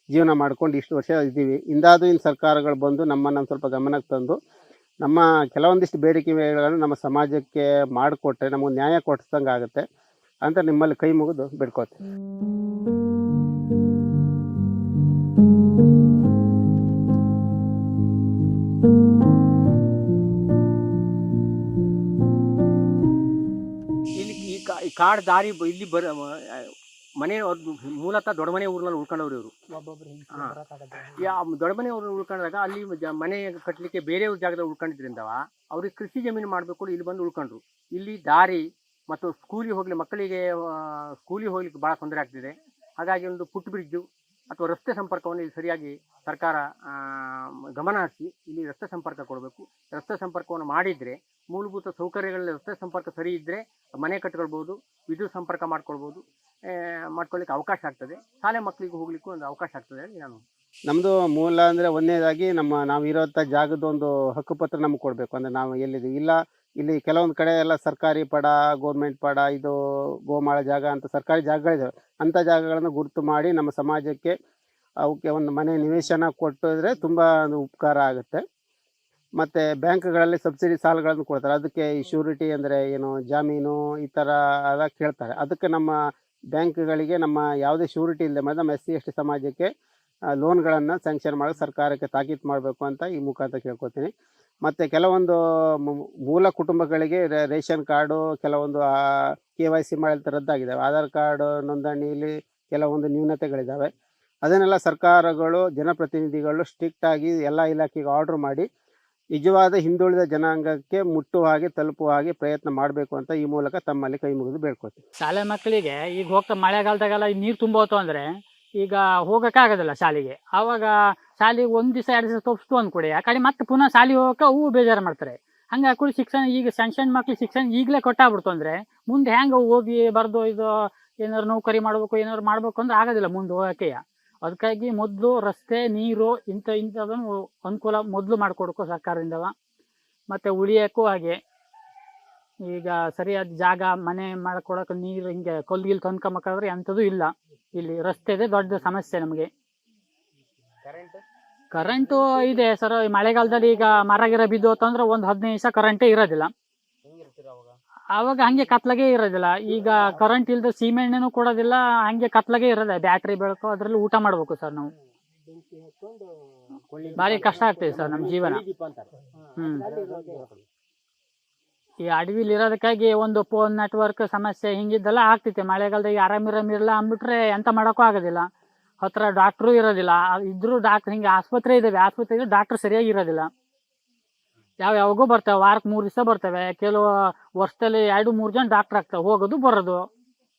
ಜೀವನ ಮಾಡ್ಕೊಂಡು ಇಷ್ಟು ವರ್ಷ ಇದ್ದೀವಿ. ಇಂದಾದರೂ ಇನ್ನು ಸರ್ಕಾರಗಳು ಬಂದು ನಮ್ಮನ್ನು ಸ್ವಲ್ಪ ಗಮನಕ್ಕೆ ತಂದು ನಮ್ಮ ಕೆಲವೊಂದಿಷ್ಟು ಬೇಡಿಕೆಗಳನ್ನು ನಮ್ಮ ಸಮಾಜಕ್ಕೆ ಮಾಡಿಕೊಟ್ರೆ ನಮಗೆ ನ್ಯಾಯ ಕೊಡಿಸ್ದಂಗೆ ಆಗುತ್ತೆ ಅಂತ ನಿಮ್ಮಲ್ಲಿ ಕೈ ಮುಗಿದು ಬಿಡ್ಕೋತೀನಿ. ಇಲ್ಲಿ ಈ ಕಾ- ಈ ಕಾಡು ದಾರಿ ಬ- ಇಲ್ಲಿ ಬರ ಮನೆ ಮೂಲತಃ ದೊಡ್ಡ ಮನೆ ಊರ್ನಲ್ಲಿ ಉಳ್ಕೊಂಡವ್ರು ಇವರು. ಯಾ ದೊಡ್ಡ ಮನೆ ಊರು ಉಳ್ಕೊಂಡಾಗ ಅಲ್ಲಿ ಜ- ಮನೆ ಕಟ್ಟಲಿಕ್ಕೆ ಬೇರೆ ಜಾಗದಲ್ಲಿ ಉಳ್ಕೊಂಡಿದ್ರಿಂದವ ಅವ್ರಿಗೆ ಕೃಷಿ ಜಮೀನು ಮಾಡಬೇಕು ಇಲ್ಲಿ ಬಂದು ಉಳ್ಕೊಂಡ್ರು. ಇಲ್ಲಿ ದಾರಿ ಮತ್ತು ಸ್ಕೂಲಿಗೆ ಹೋಗಲಿ, ಮಕ್ಕಳಿಗೆ ಸ್ಕೂಲಿಗೆ ಹೋಗ್ಲಿಕ್ಕೆ ಭಾಳ ತೊಂದರೆ ಆಗ್ತಿದೆ. ಹಾಗಾಗಿ ಒಂದು ಫುಟ್ ಬ್ರಿಡ್ಜು ಅಥವಾ ರಸ್ತೆ ಸಂಪರ್ಕವನ್ನು ಇಲ್ಲಿ ಸರಿಯಾಗಿ ಸರ್ಕಾರ ಗಮನ ಹರಿಸಿ ಇಲ್ಲಿ ರಸ್ತೆ ಸಂಪರ್ಕ ಕೊಡಬೇಕು. ರಸ್ತೆ ಸಂಪರ್ಕವನ್ನು ಮಾಡಿದರೆ, ಮೂಲಭೂತ ಸೌಕರ್ಯಗಳಲ್ಲಿ ರಸ್ತೆ ಸಂಪರ್ಕ ಸರಿ ಇದ್ದರೆ ಮನೆ ಕಟ್ಕೊಳ್ಬೋದು, ವಿದ್ಯುತ್ ಸಂಪರ್ಕ ಮಾಡ್ಕೊಳ್ಬೋದು ಮಾಡ್ಕೊಳ್ಳಿಕ್ಕೆ ಅವಕಾಶ ಆಗ್ತದೆ. ಶಾಲೆ ಮಕ್ಕಳಿಗೆ ಹೋಗ್ಲಿಕ್ಕೂ ಒಂದು ಅವಕಾಶ ಆಗ್ತದೆ ನಾನು. ನಮ್ಮದು ಮೂಲ ಅಂದರೆ ಒಂದನೇದಾಗಿ ನಮ್ಮ ನಾವು ಇರೋಂಥ ಜಾಗದ ಒಂದು ಹಕ್ಕುಪತ್ರ ನಮ್ಗೆ ಕೊಡಬೇಕು. ಅಂದರೆ ನಾವು ಎಲ್ಲಿದ್ದೀವಿ? ಇಲ್ಲ ಇಲ್ಲಿ ಕೆಲವೊಂದು ಕಡೆ ಎಲ್ಲ ಸರ್ಕಾರಿ ಪಡ ಗೋರ್ಮೆಂಟ್ ಪಡ, ಇದು ಗೋಮಾಳ ಜಾಗ ಅಂತ ಸರ್ಕಾರಿ ಜಾಗಗಳಿದ್ದಾವೆ ಅಂಥ ಜಾಗಗಳನ್ನು ಗುರುತು ಮಾಡಿ ನಮ್ಮ ಸಮಾಜಕ್ಕೆ ಅವಕ್ಕೆ ಒಂದು ಮನೆ ನಿವೇಶನ ಕೊಟ್ಟಿದ್ರೆ ತುಂಬ ಒಂದು ಉಪಕಾರ ಆಗುತ್ತೆ. ಮತ್ತು ಬ್ಯಾಂಕ್ಗಳಲ್ಲಿ ಸಬ್ಸಿಡಿ ಸಾಲಗಳನ್ನು ಕೊಡ್ತಾರೆ. ಅದಕ್ಕೆ ಈ ಶ್ಯೂರಿಟಿ ಅಂದರೆ ಏನು, ಜಾಮೀನು ಈ ಥರ ಎಲ್ಲ ಕೇಳ್ತಾರೆ. ಅದಕ್ಕೆ ನಮ್ಮ ಬ್ಯಾಂಕ್ಗಳಿಗೆ ನಮ್ಮ ಯಾವುದೇ ಶ್ಯೂರಿಟಿ ಇಲ್ಲದೆ ಮಾಡಿದ್ರೆ ನಮ್ಮ ಎಸ್ ಸಿ ಎಸ್ ಟಿ ಸಮಾಜಕ್ಕೆ ಲೋನ್ಗಳನ್ನು ಸ್ಯಾಂಕ್ಷನ್ ಮಾಡಿ ಸರ್ಕಾರಕ್ಕೆ ತಾಕೀತು ಮಾಡಬೇಕು ಅಂತ ಈ ಮುಖಾಂತರ ಕೇಳ್ಕೊತೀನಿ. ಮತ್ತು ಕೆಲವೊಂದು ಮೂಲ ಕುಟುಂಬಗಳಿಗೆ ರೇಷನ್ ಕಾರ್ಡು, ಕೆಲವೊಂದು ಕೆ ವೈ ಸಿ ಮಾಡಿ ರದ್ದಾಗಿದ್ದಾವೆ ಆಧಾರ್ ಕಾರ್ಡ್ ನೋಂದಣಿಯಲ್ಲಿ ಕೆಲವೊಂದು ನ್ಯೂನತೆಗಳಿದ್ದಾವೆ ಅದನ್ನೆಲ್ಲ ಸರ್ಕಾರಗಳು, ಜನಪ್ರತಿನಿಧಿಗಳು ಸ್ಟ್ರಿಕ್ಟಾಗಿ ಎಲ್ಲ ಇಲಾಖೆಗೆ ಆರ್ಡ್ರ್ ಮಾಡಿ, ನಿಜವಾದ ಹಿಂದುಳಿದ ಜನಾಂಗಕ್ಕೆ ಮುಟ್ಟುವ ಹಾಗೆ ತಲುಪುವ ಹಾಗೆ ಪ್ರಯತ್ನ ಮಾಡಬೇಕು ಅಂತ ಈ ಮೂಲಕ ತಮ್ಮಲ್ಲಿ ಕೈ ಮುಗಿದು ಬೇಡ್ಕೊತೀನಿ ಶಾಲೆ ಮಕ್ಕಳಿಗೆ ಈಗ ಹೋಗ್ತಾ ಮಳೆಗಾಲದಾಗೆಲ್ಲ ನೀರು ತುಂಬೋತು ಅಂದರೆ ಈಗ ಹೋಗೋಕ್ಕಾಗೋದಿಲ್ಲ ಶಾಲೆಗೆ. ಆವಾಗ ಶಾಲೆಗೆ ಒಂದು ದಿವಸ, ಎರಡು ದಿವಸ ತೋರಿಸ್ತು ಅಂದ್ಕೊಡಿ ಆ ಕಡೆ ಮತ್ತೆ ಪುನಃ ಶಾಲೆಗೆ ಹೋಗೋಕೆ ಅವು ಬೇಜಾರು ಮಾಡ್ತಾರೆ. ಹಂಗೆ ಹಾಕೊಂಡು ಶಿಕ್ಷಣ ಈಗ ಸಣ್ಣ ಸಣ್ಣ ಮಕ್ಳಿಗೆ ಶಿಕ್ಷಣ ಈಗಲೇ ಕೊಟ್ಟಾಗ್ಬಿಡ್ತು ಅಂದರೆ ಮುಂದೆ ಹೆಂಗೆ ಹೋಗಿ ಬರೆದು ಇದು ಏನಾದ್ರು ನೌಕರಿ ಮಾಡಬೇಕು, ಏನಾದ್ರು ಮಾಡಬೇಕು ಅಂದ್ರೆ ಆಗೋದಿಲ್ಲ ಮುಂದೆ ಹೋಗೋಕೆಯ ಅದಕ್ಕಾಗಿ ಮೊದಲು ರಸ್ತೆ, ನೀರು ಇಂಥ, ಇಂಥದನ್ನು ಅನುಕೂಲ ಮೊದಲು ಮಾಡಿಕೊಡ್ಕೋ ಸರ್ಕಾರದಿಂದ ಮತ್ತು ಉಳಿಯೋಕ್ಕೂ ಹಾಗೆ. ಈಗ ಸರಿಯಾದ ಜಾಗ, ಮನೆ ಮಾಡ್ಕೊಡೋಕೆ ನೀರು ಹಿಂಗೆ ಕೊಲ್ಗಿಲ್ ತಂದ್ಕೊಂಬಕ್ಕಾದ್ರೆ ಅಂಥದ್ದು ಇಲ್ಲ. ಇಲ್ಲಿ ರಸ್ತೆದೇ ದೊಡ್ಡ ಸಮಸ್ಯೆ ನಮಗೆ. ಕರೆಂಟು ಇದೆ ಸರ್ ಮಳೆಗಾಲದಲ್ಲಿ ಈಗ ಮರ ಗಿರ ಬಿದ್ದು ಅಂತಂದ್ರೆ ಒಂದು ಹದಿನೈದು ನಿಮಿಷ ಕರೆಂಟೇ ಇರೋದಿಲ್ಲ. ಅವಾಗ? ಹಂಗೆ ಕತ್ಲಾಗೆ ಇರೋದಿಲ್ಲ. ಈಗ ಕರೆಂಟ್ ಇಲ್ದ ಸೀಮೆಣ್ಣೆನೂ ಕೊಡೋದಿಲ್ಲ ಹಂಗೆ ಕತ್ಲಾಗೆ ಇರೋದಿಲ್ಲ ಬ್ಯಾಟ್ರಿ ಬೆಳಕು ಅದರಲ್ಲಿ ಊಟ ಮಾಡ್ಬೇಕು ಸರ್ ನಾವು. ಭಾರಿ ಕಷ್ಟ ಆಗ್ತದೆ ಸರ್ ನಮ್ಮ ಜೀವನ. ಹ್ಮ್. ಈ ಅಡವಿಲಿ ಇರೋದಕ್ಕಾಗಿ ಒಂದು ಫೋನ್ ನೆಟ್ವರ್ಕ್ ಸಮಸ್ಯೆ ಹಿಂಗಿದ್ದೆಲ್ಲ ಆಗ್ತೈತೆ ಮಳೆಗಾಲದಾಗ ಆರಾಮಿರಮಿರಲ್ಲ ಅಂದ್ಬಿಟ್ರೆ ಎಂತ ಮಾಡೋಕ್ಕೂ ಆಗೋದಿಲ್ಲ. ಹತ್ರ ಡಾಕ್ಟ್ರು ಇರೋದಿಲ್ಲ. ಇದ್ರು ಡಾಕ್ಟ್ರ್ ಹಿಂಗೆ ಆಸ್ಪತ್ರೆ ಇದ್ದಾವೆ ಆಸ್ಪತ್ರೆ ಇದ್ರೆ ಡಾಕ್ಟ್ರ್ ಸರಿಯಾಗಿ ಇರೋದಿಲ್ಲ. ಯಾವ ಯಾವಾಗೂ ಬರ್ತವೆ. ವಾರಕ್ಕೆ ಮೂರು ದಿವಸ ಬರ್ತವೆ. ಕೆಲವು ವರ್ಷದಲ್ಲಿ ಎರಡು, ಮೂರು ಜನ ಡಾಕ್ಟ್ರ್ ಆಗ್ತವೆ. ಹೋಗೋದು, ಬರೋದು.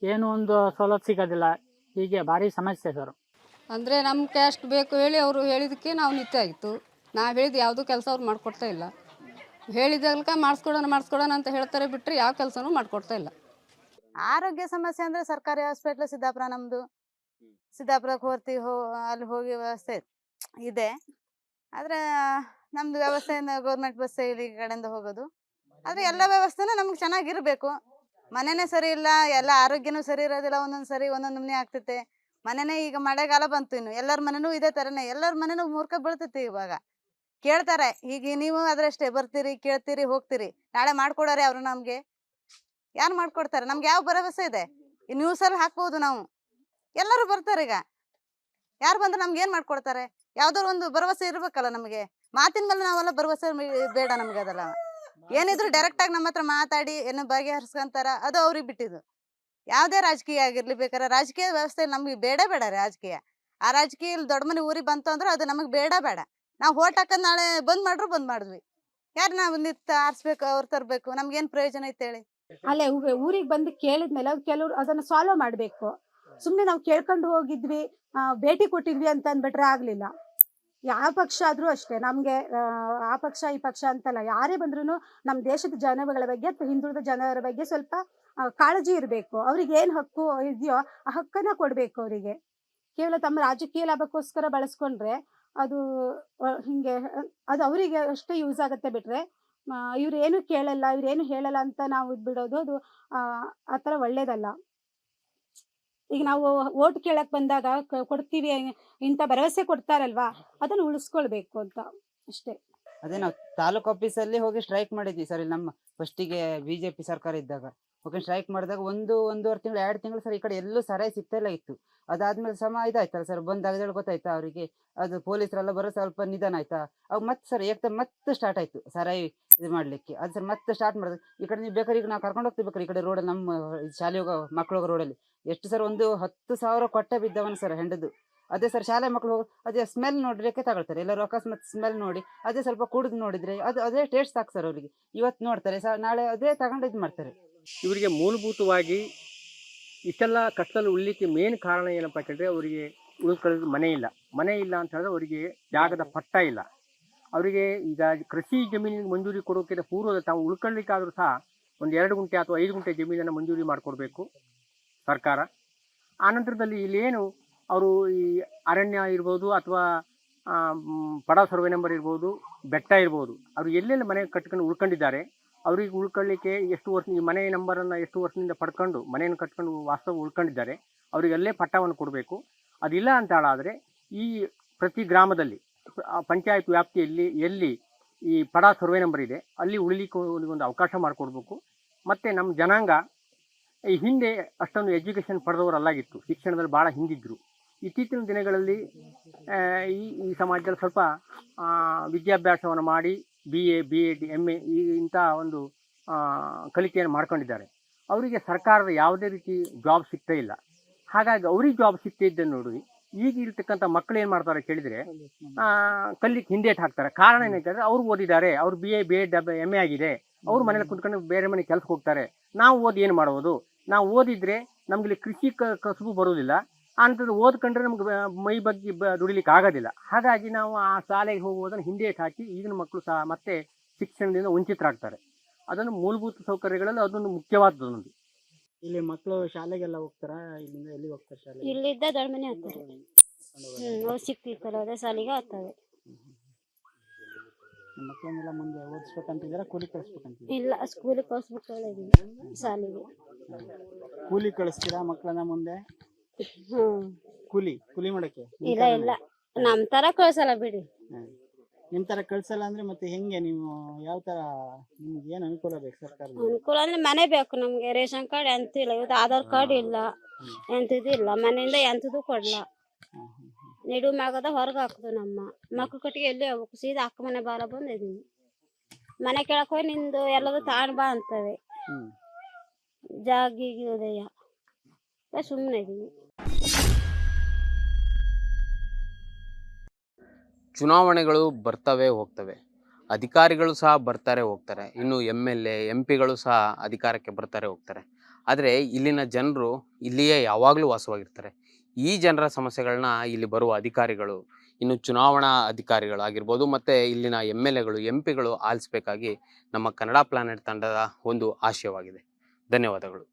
ಏನು ಒಂದು ಸವಲತ್ತು ಸಿಗೋದಿಲ್ಲ. ಹೀಗೆ ಭಾರಿ ಸಮಸ್ಯೆ ಸರ್. ಅಂದರೆ ನಮ್ಗೆ ಕ್ಯಾಸ್ಟ್ ಬೇಕು ಹೇಳಿ ಅವರು ಹೇಳಿದ್ದಕ್ಕೆ ನಾವು ನಿತ್ಯ ಆಯಿತು ನಾವು ಹೇಳಿದ ಯಾವುದೂ ಕೆಲಸ ಅವ್ರು ಮಾಡಿಕೊಡ್ತಾ ಇಲ್ಲ. ಹೇಳಿದಾಗಲ್ಕ ಮಾಡಿಸ್ಕೊಡೋಣ ಮಾಡಿಸ್ಕೊಡೋಣ ಅಂತ ಹೇಳ್ತಾರೆ ಬಿಟ್ಟರೆ ಯಾವ ಕೆಲಸನೂ ಮಾಡಿಕೊಡ್ತಾ ಇಲ್ಲ. ಆರೋಗ್ಯ ಸಮಸ್ಯೆ ಅಂದ್ರೆ ಸರ್ಕಾರಿ ಹಾಸ್ಪಿಟ್ಲ್ ಸಿದ್ದಾಪುರ ನಮ್ಮದು ಸಿದ್ದಾಪುರಕ್ಕೆ ಹೋರ್ತಿ ಹೋ, ಅಲ್ಲಿ ಹೋಗಿ ವ್ಯವಸ್ಥೆ ಇದೆ. ಆದ್ರೆ ನಮ್ಮದು ವ್ಯವಸ್ಥೆ ಗೌರ್ಮೆಂಟ್ ಬಸ್ ಇಲ್ಲಿ ಕಡೆಯಿಂದ ಹೋಗೋದು. ಆದ್ರೆ ಎಲ್ಲ ವ್ಯವಸ್ಥೆನೂ ನಮ್ಗೆ ಚೆನ್ನಾಗಿರಬೇಕು. ಮನೆನೇ ಸರಿ ಇಲ್ಲ, ಎಲ್ಲ ಆರೋಗ್ಯನೂ ಸರಿ ಇರೋದಿಲ್ಲ, ಒಂದೊಂದು ಸರಿ ಒಂದೊಂದು ನಮ್ನೆ ಆಗ್ತೈತೆ. ಮನೆನೇ ಈಗ ಮಳೆಗಾಲ ಬಂತು ಇನ್ನು. ಎಲ್ಲರ ಮನೆನೂ ಇದೇ ಥರನೇ ಎಲ್ಲರ ಮನೆನೂ ಮೂರ್ಖ ಬೀಳ್ತೈತಿ ಇವಾಗ. ಕೇಳ್ತಾರೆ ಈಗ ನೀವು ಅದ್ರಷ್ಟೇ ಬರ್ತೀರಿ ಕೇಳ್ತೀರಿ ಹೋಗ್ತೀರಿ ನಾಳೆ ಮಾಡ್ಕೊಡೋರೆ ಅವರು ನಮ್ಗೆ. ಯಾರು ಮಾಡ್ಕೊಡ್ತಾರೆ? ನಮ್ಗೆ ಯಾವ ಭರವಸೆ ಇದೆ? ಈ ನ್ಯೂಸಲ್ಲಿ ಹಾಕ್ಬೋದು ನಾವು. ಎಲ್ಲರೂ ಬರ್ತಾರೆ ಈಗ. ಯಾರು ಬಂದ್ರೆ ನಮ್ಗೆ ಏನ್ ಮಾಡ್ಕೊಡ್ತಾರೆ? ಯಾವ್ದಾದ್ರು ಒಂದು ಭರವಸೆ ಇರ್ಬೇಕಲ್ಲ ನಮಗೆ. ಮಾತಿನ ಮೇಲೆ ನಾವೆಲ್ಲ ಭರವಸೆ ಬೇಡ ನಮ್ಗೆ ಅದೆಲ್ಲ. ಏನಿದ್ರು ಡೈರೆಕ್ಟ್ ಆಗಿ ನಮ್ಮ ಹತ್ರ ಮಾತಾಡಿ ಏನೋ ಬಗೆಹರಿಸ್ಕೊಂತಾರ ಅದು ಅವ್ರಿಗೆ ಬಿಟ್ಟಿದ್ದು. ಯಾವುದೇ ರಾಜಕೀಯ ಆಗಿರ್ಲಿ ಬೇಕಾದ್ರೆ ರಾಜಕೀಯ ವ್ಯವಸ್ಥೆ ನಮ್ಗೆ ಬೇಡ ಬೇಡ ರಾಜಕೀಯ. ಆ ರಾಜಕೀಯ ಇಲ್ಲಿ ದೊಡ್ಡ ಮನೆ ಊರಿಗೆ ಬಂತು ಅಂದ್ರೆ ಅದು ನಮಗೆ ಬೇಡ ಬೇಡ. ನಾವು ಹೋಟ್ ಹಾಕದ್ ನಾಳೆ ಬಂದ್ ಮಾಡ್ರು ಬಂದ್ ಮಾಡಿದ್ವಿ. ಯಾರು ನಾವು ನಿಂತು ಆರಿಸ್ಬೇಕು ಅವ್ರು ತರಬೇಕು ನಮ್ಗೇನ್ ಪ್ರಯೋಜನ ಐತೆ ಹೇಳಿ? ಅಲ್ಲೇ ಊರಿಗೆ ಬಂದು ಕೇಳಿದ್ಮೇಲೆ ಅವ್ರು ಕೆಲವ್ರು ಅದನ್ನ ಸಾಲ್ವ್ ಮಾಡ್ಬೇಕು. ಸುಮ್ನೆ ನಾವು ಕೇಳ್ಕೊಂಡು ಹೋಗಿದ್ವಿ ಭೇಟಿ ಕೊಟ್ಟಿದ್ವಿ ಅಂತ ಅಂದ್ಬಿಟ್ರೆ ಆಗ್ಲಿಲ್ಲ. ಯಾವ ಪಕ್ಷ ಆದ್ರೂ ಅಷ್ಟೇ ನಮ್ಗೆ ಆ, ಆ ಪಕ್ಷ ಈ ಪಕ್ಷ ಅಂತಲ್ಲ ಯಾರೇ ಬಂದ್ರು ನಮ್ಮ ದೇಶದ ಜನಗಳ ಬಗ್ಗೆ ಅಥವಾ ಹಿಂದುಳಿದ ಜನರ ಬಗ್ಗೆ ಸ್ವಲ್ಪ ಕಾಳಜಿ ಇರಬೇಕು. ಅವ್ರಿಗೆ ಏನ್ ಹಕ್ಕು ಇದೆಯೋ ಆ ಹಕ್ಕನ್ನ ಕೊಡ್ಬೇಕು ಅವರಿಗೆ. ಕೇವಲ ತಮ್ಮ ರಾಜಕೀಯ ಲಾಭಕ್ಕೋಸ್ಕರ ಬಳಸ್ಕೊಂಡ್ರೆ ಅದು ಹಿಂಗೆ, ಅದು ಅವರಿಗೆ ಅಷ್ಟೇ ಯೂಸ್ ಆಗುತ್ತೆ ಬಿಟ್ರೆ ಇವ್ರು ಏನು ಕೇಳಲ್ಲ ಇವ್ರೇನು ಹೇಳಲ್ಲ ಅಂತ ನಾವು ಇದು ಬಿಡೋದು ಅದು, ಆ ಥರ ಒಳ್ಳೇದಲ್ಲ. ಈಗ ನಾವು ಓಟ್ ಕೇಳಕ್ ಬಂದಾಗ ಕೊಡ್ತೀವಿ ಇಂಥ ಭರವಸೆ ಕೊಡ್ತಾರಲ್ವಾ, ಅದನ್ನ ಉಳಿಸ್ಕೊಳ್ಬೇಕು ಅಂತ, ಅಷ್ಟೇ. ಅದೇ ನಾವು ತಾಲೂಕ್ ಆಫೀಸಲ್ಲಿ ಹೋಗಿ ಸ್ಟ್ರೈಕ್ ಮಾಡಿದ್ವಿ ಸರ್, ಇಲ್ಲಿ ನಮ್ಮ ಫಸ್ಟಿಗೆ ಬಿ ಜೆ ಪಿ ಸರ್ಕಾರ ಇದ್ದಾಗ. ಹೋಗಿ ಸ್ಟ್ರೈಕ್ ಮಾಡಿದಾಗ ಒಂದು, ಒಂದೂವರೆ ತಿಂಗಳು, ಎರಡು ತಿಂಗಳು ಸರ್ ಈ ಕಡೆ ಎಲ್ಲೂ ಸರಾಯಿ ಸಿಗ್ತಾ ಇಲ್ಲ ಇತ್ತು. ಅದಾದ್ಮೇಲೆ ಸಮ ಇದಾಯ್ತಲ್ಲ ಸರ್ ಬಂದಾಗ ಗೊತ್ತಾಯ್ತಾ ಅವರಿಗೆ? ಅದು ಪೊಲೀಸರೆಲ್ಲ ಬರೋ ಸ್ವಲ್ಪ ನಿಧಾನ ಆಯ್ತಾ? ಅವಾಗ ಮತ್ತೆ ಸರ್ ಏಕ ಮತ್ತೆ ಸ್ಟಾರ್ಟ್ ಆಯ್ತು ಸರಾಯಿ ಇದು ಮಾಡ್ಲಿಕ್ಕೆ. ಅದು ಸರ್ ಮತ್ತೆ ಸ್ಟಾರ್ಟ್ ಮಾಡಿದ್ರೆ ಈ ಕಡೆ ನೀವು ಬೇಕಾದ್ರೆ ಈಗ ನಾವು ಕರ್ಕೊಂಡು ಹೋಗ್ತೀವಿ ಈ ಕಡೆ ರೋಡ್ ನಮ್ಮ ಶಾಲೆ ಹೋಗೋ ಮಕ್ಳು ಹೋಗೋ ರೋಡಲ್ಲಿ ಎಷ್ಟು ಸರ್ ಒಂದು ಹತ್ತು ಸಾವಿರ ಕೊಟ್ಟೆ ಬಿದ್ದವನ ಸರ್ ಹೆಂಡದು. ಅದೇ ಸರ್ ಶಾಲೆ ಮಕ್ಳು ಹೋಗಿ, ಅದೇ ಸ್ಮೆಲ್ ನೋಡ್ಲಿಕ್ಕೆ ತಗೊಳ್ತಾರೆ. ಎಲ್ಲರೂ ಅಕಸ್ಮಾತ್ ಸ್ಮೆಲ್ ನೋಡಿ, ಅದೇ ಸ್ವಲ್ಪ ಕುಡಿದು ನೋಡಿದ್ರೆ ಅದು, ಅದೇ ಟೇಸ್ಟ್ ಸಾಕು ಸರ್ ಅವರಿಗೆ. ಇವತ್ತು ನೋಡ್ತಾರೆ ಸರ್ ನಾಳೆ ಅದೇ ತಗೊಂಡು ಇದು ಮಾಡ್ತಾರೆ. ಇವರಿಗೆ ಮೂಲಭೂತವಾಗಿ ಇಷ್ಟೆಲ್ಲ ಕಷ್ಟದಲ್ಲಿ ಉಳಿಲಿಕ್ಕೆ ಮೇನ್ ಕಾರಣ ಏನಪ್ಪ ಕೇಳಿದ್ರೆ ಅವರಿಗೆ ಉಳ್ಕೊಳ್ಳೋದು ಮನೆ ಇಲ್ಲ. ಮನೆ ಇಲ್ಲ ಅಂತ ಹೇಳಿದ್ರೆ ಅವರಿಗೆ ಜಾಗದ ಪಟ್ಟ ಇಲ್ಲ. ಅವರಿಗೆ ಈಗ ಕೃಷಿ ಜಮೀನಿಗೆ ಮಂಜೂರಿ ಕೊಡೋಕ್ಕಿಂತ ಪೂರ್ವದ ತಾವು ಉಳ್ಕೊಳ್ಳಿಕ್ಕಾದರೂ ಸಹ ಒಂದು ಎರಡು ಗುಂಟೆ ಅಥವಾ ಐದು ಗುಂಟೆ ಜಮೀನನ್ನು ಮಂಜೂರಿ ಮಾಡಿಕೊಡ್ಬೇಕು ಸರ್ಕಾರ. ಆನಂತರದಲ್ಲಿ ಇಲ್ಲೇನು ಅವರು ಈ ಅರಣ್ಯ ಇರ್ಬೋದು ಅಥವಾ ಪಡ ಸರ್ವೆ ನಂಬರ್ ಇರ್ಬೋದು ಬೆಟ್ಟ ಇರ್ಬೋದು ಅವರು ಎಲ್ಲೆಲ್ಲಿ ಮನೆ ಕಟ್ಕೊಂಡು ಉಳ್ಕೊಂಡಿದ್ದಾರೆ ಅವ್ರಿಗೆ ಉಳ್ಕೊಳ್ಳಿಕ್ಕೆ ಎಷ್ಟು ವರ್ಷ, ಈ ಮನೆ ನಂಬರನ್ನು ಎಷ್ಟು ವರ್ಷದಿಂದ ಪಡ್ಕೊಂಡು, ಮನೆಯನ್ನು ಕಟ್ಕೊಂಡು ವಾಸ್ತವ ಉಳ್ಕೊಂಡಿದ್ದಾರೆ, ಅವರಿಗೆ ಅಲ್ಲೇ ಪಟ್ಟವನ್ನು ಕೊಡಬೇಕು. ಅದಿಲ್ಲ ಅಂತ ಹೇಳಾದರೆ, ಈ ಪ್ರತಿ ಗ್ರಾಮದಲ್ಲಿ ಪಂಚಾಯತ್ ವ್ಯಾಪ್ತಿಯಲ್ಲಿ ಎಲ್ಲಿ ಈ ಪಡ ಸರ್ವೆ ನಂಬರ್ ಇದೆ, ಅಲ್ಲಿ ಉಳಿಲಿಕ್ಕೆ ಒಂದು ಅವಕಾಶ ಮಾಡಿಕೊಡ್ಬೇಕು. ಮತ್ತು ನಮ್ಮ ಜನಾಂಗ, ಈ ಹಿಂದೆ ಅಷ್ಟೊಂದು ಎಜುಕೇಷನ್ ಪಡೆದವರಲ್ಲಾಗಿತ್ತು, ಶಿಕ್ಷಣದಲ್ಲಿ ಭಾಳ ಹಿಂದಿದ್ದರು ಇತ್ತೀಚಿನ ದಿನಗಳಲ್ಲಿ ಈ ಈ ಸಮಾಜದಲ್ಲಿ ಸ್ವಲ್ಪ ವಿದ್ಯಾಭ್ಯಾಸವನ್ನು ಮಾಡಿ B A B Ed M A ಈ ಇಂಥ ಒಂದು ಆ, ಕಲಿಕೆಯನ್ನು ಮಾಡ್ಕೊಂಡಿದ್ದಾರೆ. ಅವರಿಗೆ ಸರ್ಕಾರದ ಯಾವುದೇ ರೀತಿ ಜಾಬ್ ಸಿಗ್ತಾ ಇಲ್ಲ. ಹಾಗಾಗಿ ಅವ್ರಿಗೆ ಜಾಬ್ ಸಿಗ್ತಾ ಇದ್ದನ್ನು ನೋಡಿ ಈಗ ಇರ್ತಕ್ಕಂಥ ಮಕ್ಕಳು ಏನು ಮಾಡ್ತಾರೆ ಕೇಳಿದರೆ ಕಲ್ಲಿಗೆ ಹಿಂದೇಟ್ ಹಾಕ್ತಾರೆ. ಕಾರಣ ಏನಂತಂದ್ರೆ ಅವ್ರು ಓದಿದ್ದಾರೆ ಅವ್ರು B A B Ed M A ಆಗಿದೆ. ಅವ್ರು ಮನೇಲಿ ಕುತ್ಕೊಂಡು ಬೇರೆ ಮನೆ ಕೆಲಸಕ್ಕೆ ಹೋಗ್ತಾರೆ. ನಾವು ಓದಿ ಏನು ಮಾಡೋದು ನಾವು ಓದಿದ್ರೆ ನಮಗಿಲ್ಲಿ ಕೃಷಿ ಕಸುಬು ಬರೋದಿಲ್ಲ ಅಂಥದ್ದು ಓದ್ಕೊಂಡ್ರೆ ನಮ್ಗೆ ಮೈ ಬಗ್ಗೆ ಬ ದುಡಿಲಿಕ್ಕೆ ಆಗೋದಿಲ್ಲ. ಹಾಗಾಗಿ ನಾವು ಆ ಶಾಲೆಗೆ ಹೋಗುವುದನ್ನು ಹಿಂದೆ ಹಾಕಿ ಈಗಿನ ಮಕ್ಕಳು ಸಹ ಮತ್ತೆ ಶಿಕ್ಷಣದಿಂದ ವಂಚಿತರಾಗ್ತಾರೆ. ಅದನ್ನು ಮೂಲಭೂತ ಸೌಕರ್ಯಗಳಲ್ಲಿ ಅದೊಂದು ಮುಖ್ಯವಾದದ್ದು ಇಲ್ಲಿ ಮಕ್ಕಳು ಶಾಲೆಗೆಲ್ಲ ಹೋಗ್ತಾರಾ? ಇಲ್ಲಿಂದ ಎಲ್ಲಿ ಹೋಗ್ತಾರೆ ಶಾಲೆ ಇಲ್ಲಿದ್ದ ದೊಡ್ಡ ಹಾಕ್ತಾರೆ ಹೋಗ್ತಾರೆ ಅವು ಸಿಕ್ತಿರ್ತಾರೆ ಅದೇ ಶಾಲೆಗೆ ಹೋಗ್ತವೆ ಮಕ್ಕಳನ್ನೆಲ್ಲ ಮುಂದೆ ಓದಿಸ್ಬೇಕಂತಿದ್ದೀರಾ? ಕೂಲಿ ಕಳಿಸ್ಬೇಕಂತಿದ್ದೀರಾ? ಇಲ್ಲ ಸ್ಕೂಲಿಗೆ ಕಳಿಸ್ಬೇಕು ಶಾಲೆಗೆ. ಕೂಲಿ ಕಳಿಸ್ತೀರಾ ಮಕ್ಕಳನ್ನ ಮುಂದೆ? ಹ್ಮ್. ಕೂಲಿ ಕೂಲಿ ಮಾಡಕ್ಕೆ ನಿಮ್ ಇಲ್ಲ ಇಲ್ಲ. ನಮ್ ತರ ಕಳ್ಸಲ್ಲ ಬಿಡಿ. ಹ್ಮ್. ನಿಮ್ ತರ ಕಳ್ಸಲ್ಲ ಅಂದ್ರೆ ಮತ್ತೆ ಹೆಂಗೆ ನೀವು ಯಾವ ತರ ನಿಮ್ಗೆ ಏನ್ ಅನುಕೂಲ ಬೇಕು ಸರ್ಕಾರ ಅನುಕೂಲ ಅಂದ್ರೆ ಮನೆ ಬೇಕು ನಮ್ಗೆ. ರೇಷನ್ ಕಾರ್ಡ್ ಎಂತ ಇಲ್ಲ. ಇವತ್ತು ಆಧಾರ್ ಕಾರ್ಡ್ ಇಲ್ಲ. ಎಂತದ್ದು ಇಲ್ಲ. ಮನೆಯಿಂದ ಎಂತದ್ದು ಕೊಡ್ಲ. ನೆಡು ಮಗದ ಹೊರಗೆ ಹಾಕುದು ನಮ್ಮ. ಮಕ್ಳು ಕಟ್ಟಿಗೆ ಎಲ್ಲಿ ಹೋಗ್ಬೇಕು? ಸೀದಾ ಅಕ್ಕ ಮನೆ ಬಾರ ಬಂದಿದೀನಿ ಮನೆ ಕೆಳಕ್ ಹೋಗಿ ನಿಂದು ಎಲ್ಲದು ತಾಣ ಬಾ ಅಂತವೆ. ಹ್ಮ್. ಜಾಗಿಗೆ ಉದಯ ಸುಮ್ಮನೆ ಇದ್ದೀನಿ ಚುನಾವಣೆಗಳು ಬರ್ತವೆ ಹೋಗ್ತವೆ. ಅಧಿಕಾರಿಗಳು ಸಹ ಬರ್ತಾರೆ ಹೋಗ್ತಾರೆ. ಇನ್ನು ಎಂ ಎಲ್ ಎ, ಎಂ ಪಿಗಳು ಸಹ ಅಧಿಕಾರಕ್ಕೆ ಬರ್ತಾರೆ ಹೋಗ್ತಾರೆ. ಆದರೆ ಇಲ್ಲಿನ ಜನರು ಇಲ್ಲಿಯೇ ಯಾವಾಗಲೂ ವಾಸವಾಗಿರ್ತಾರೆ. ಈ ಜನರ ಸಮಸ್ಯೆಗಳನ್ನ ಇಲ್ಲಿ ಬರುವ ಅಧಿಕಾರಿಗಳು, ಇನ್ನು ಚುನಾವಣಾ ಅಧಿಕಾರಿಗಳಾಗಿರ್ಬೋದು ಮತ್ತು ಇಲ್ಲಿನ ಎಂ ಎಲ್ ಎಗಳು, ಎಂ ಪಿಗಳು ಆಲಿಸಬೇಕಾಗಿ ನಮ್ಮ ಕನ್ನಡ ಪ್ಲಾನೆಟ್ ತಂಡದ ಒಂದು ಆಶಯವಾಗಿದೆ. ಧನ್ಯವಾದಗಳು.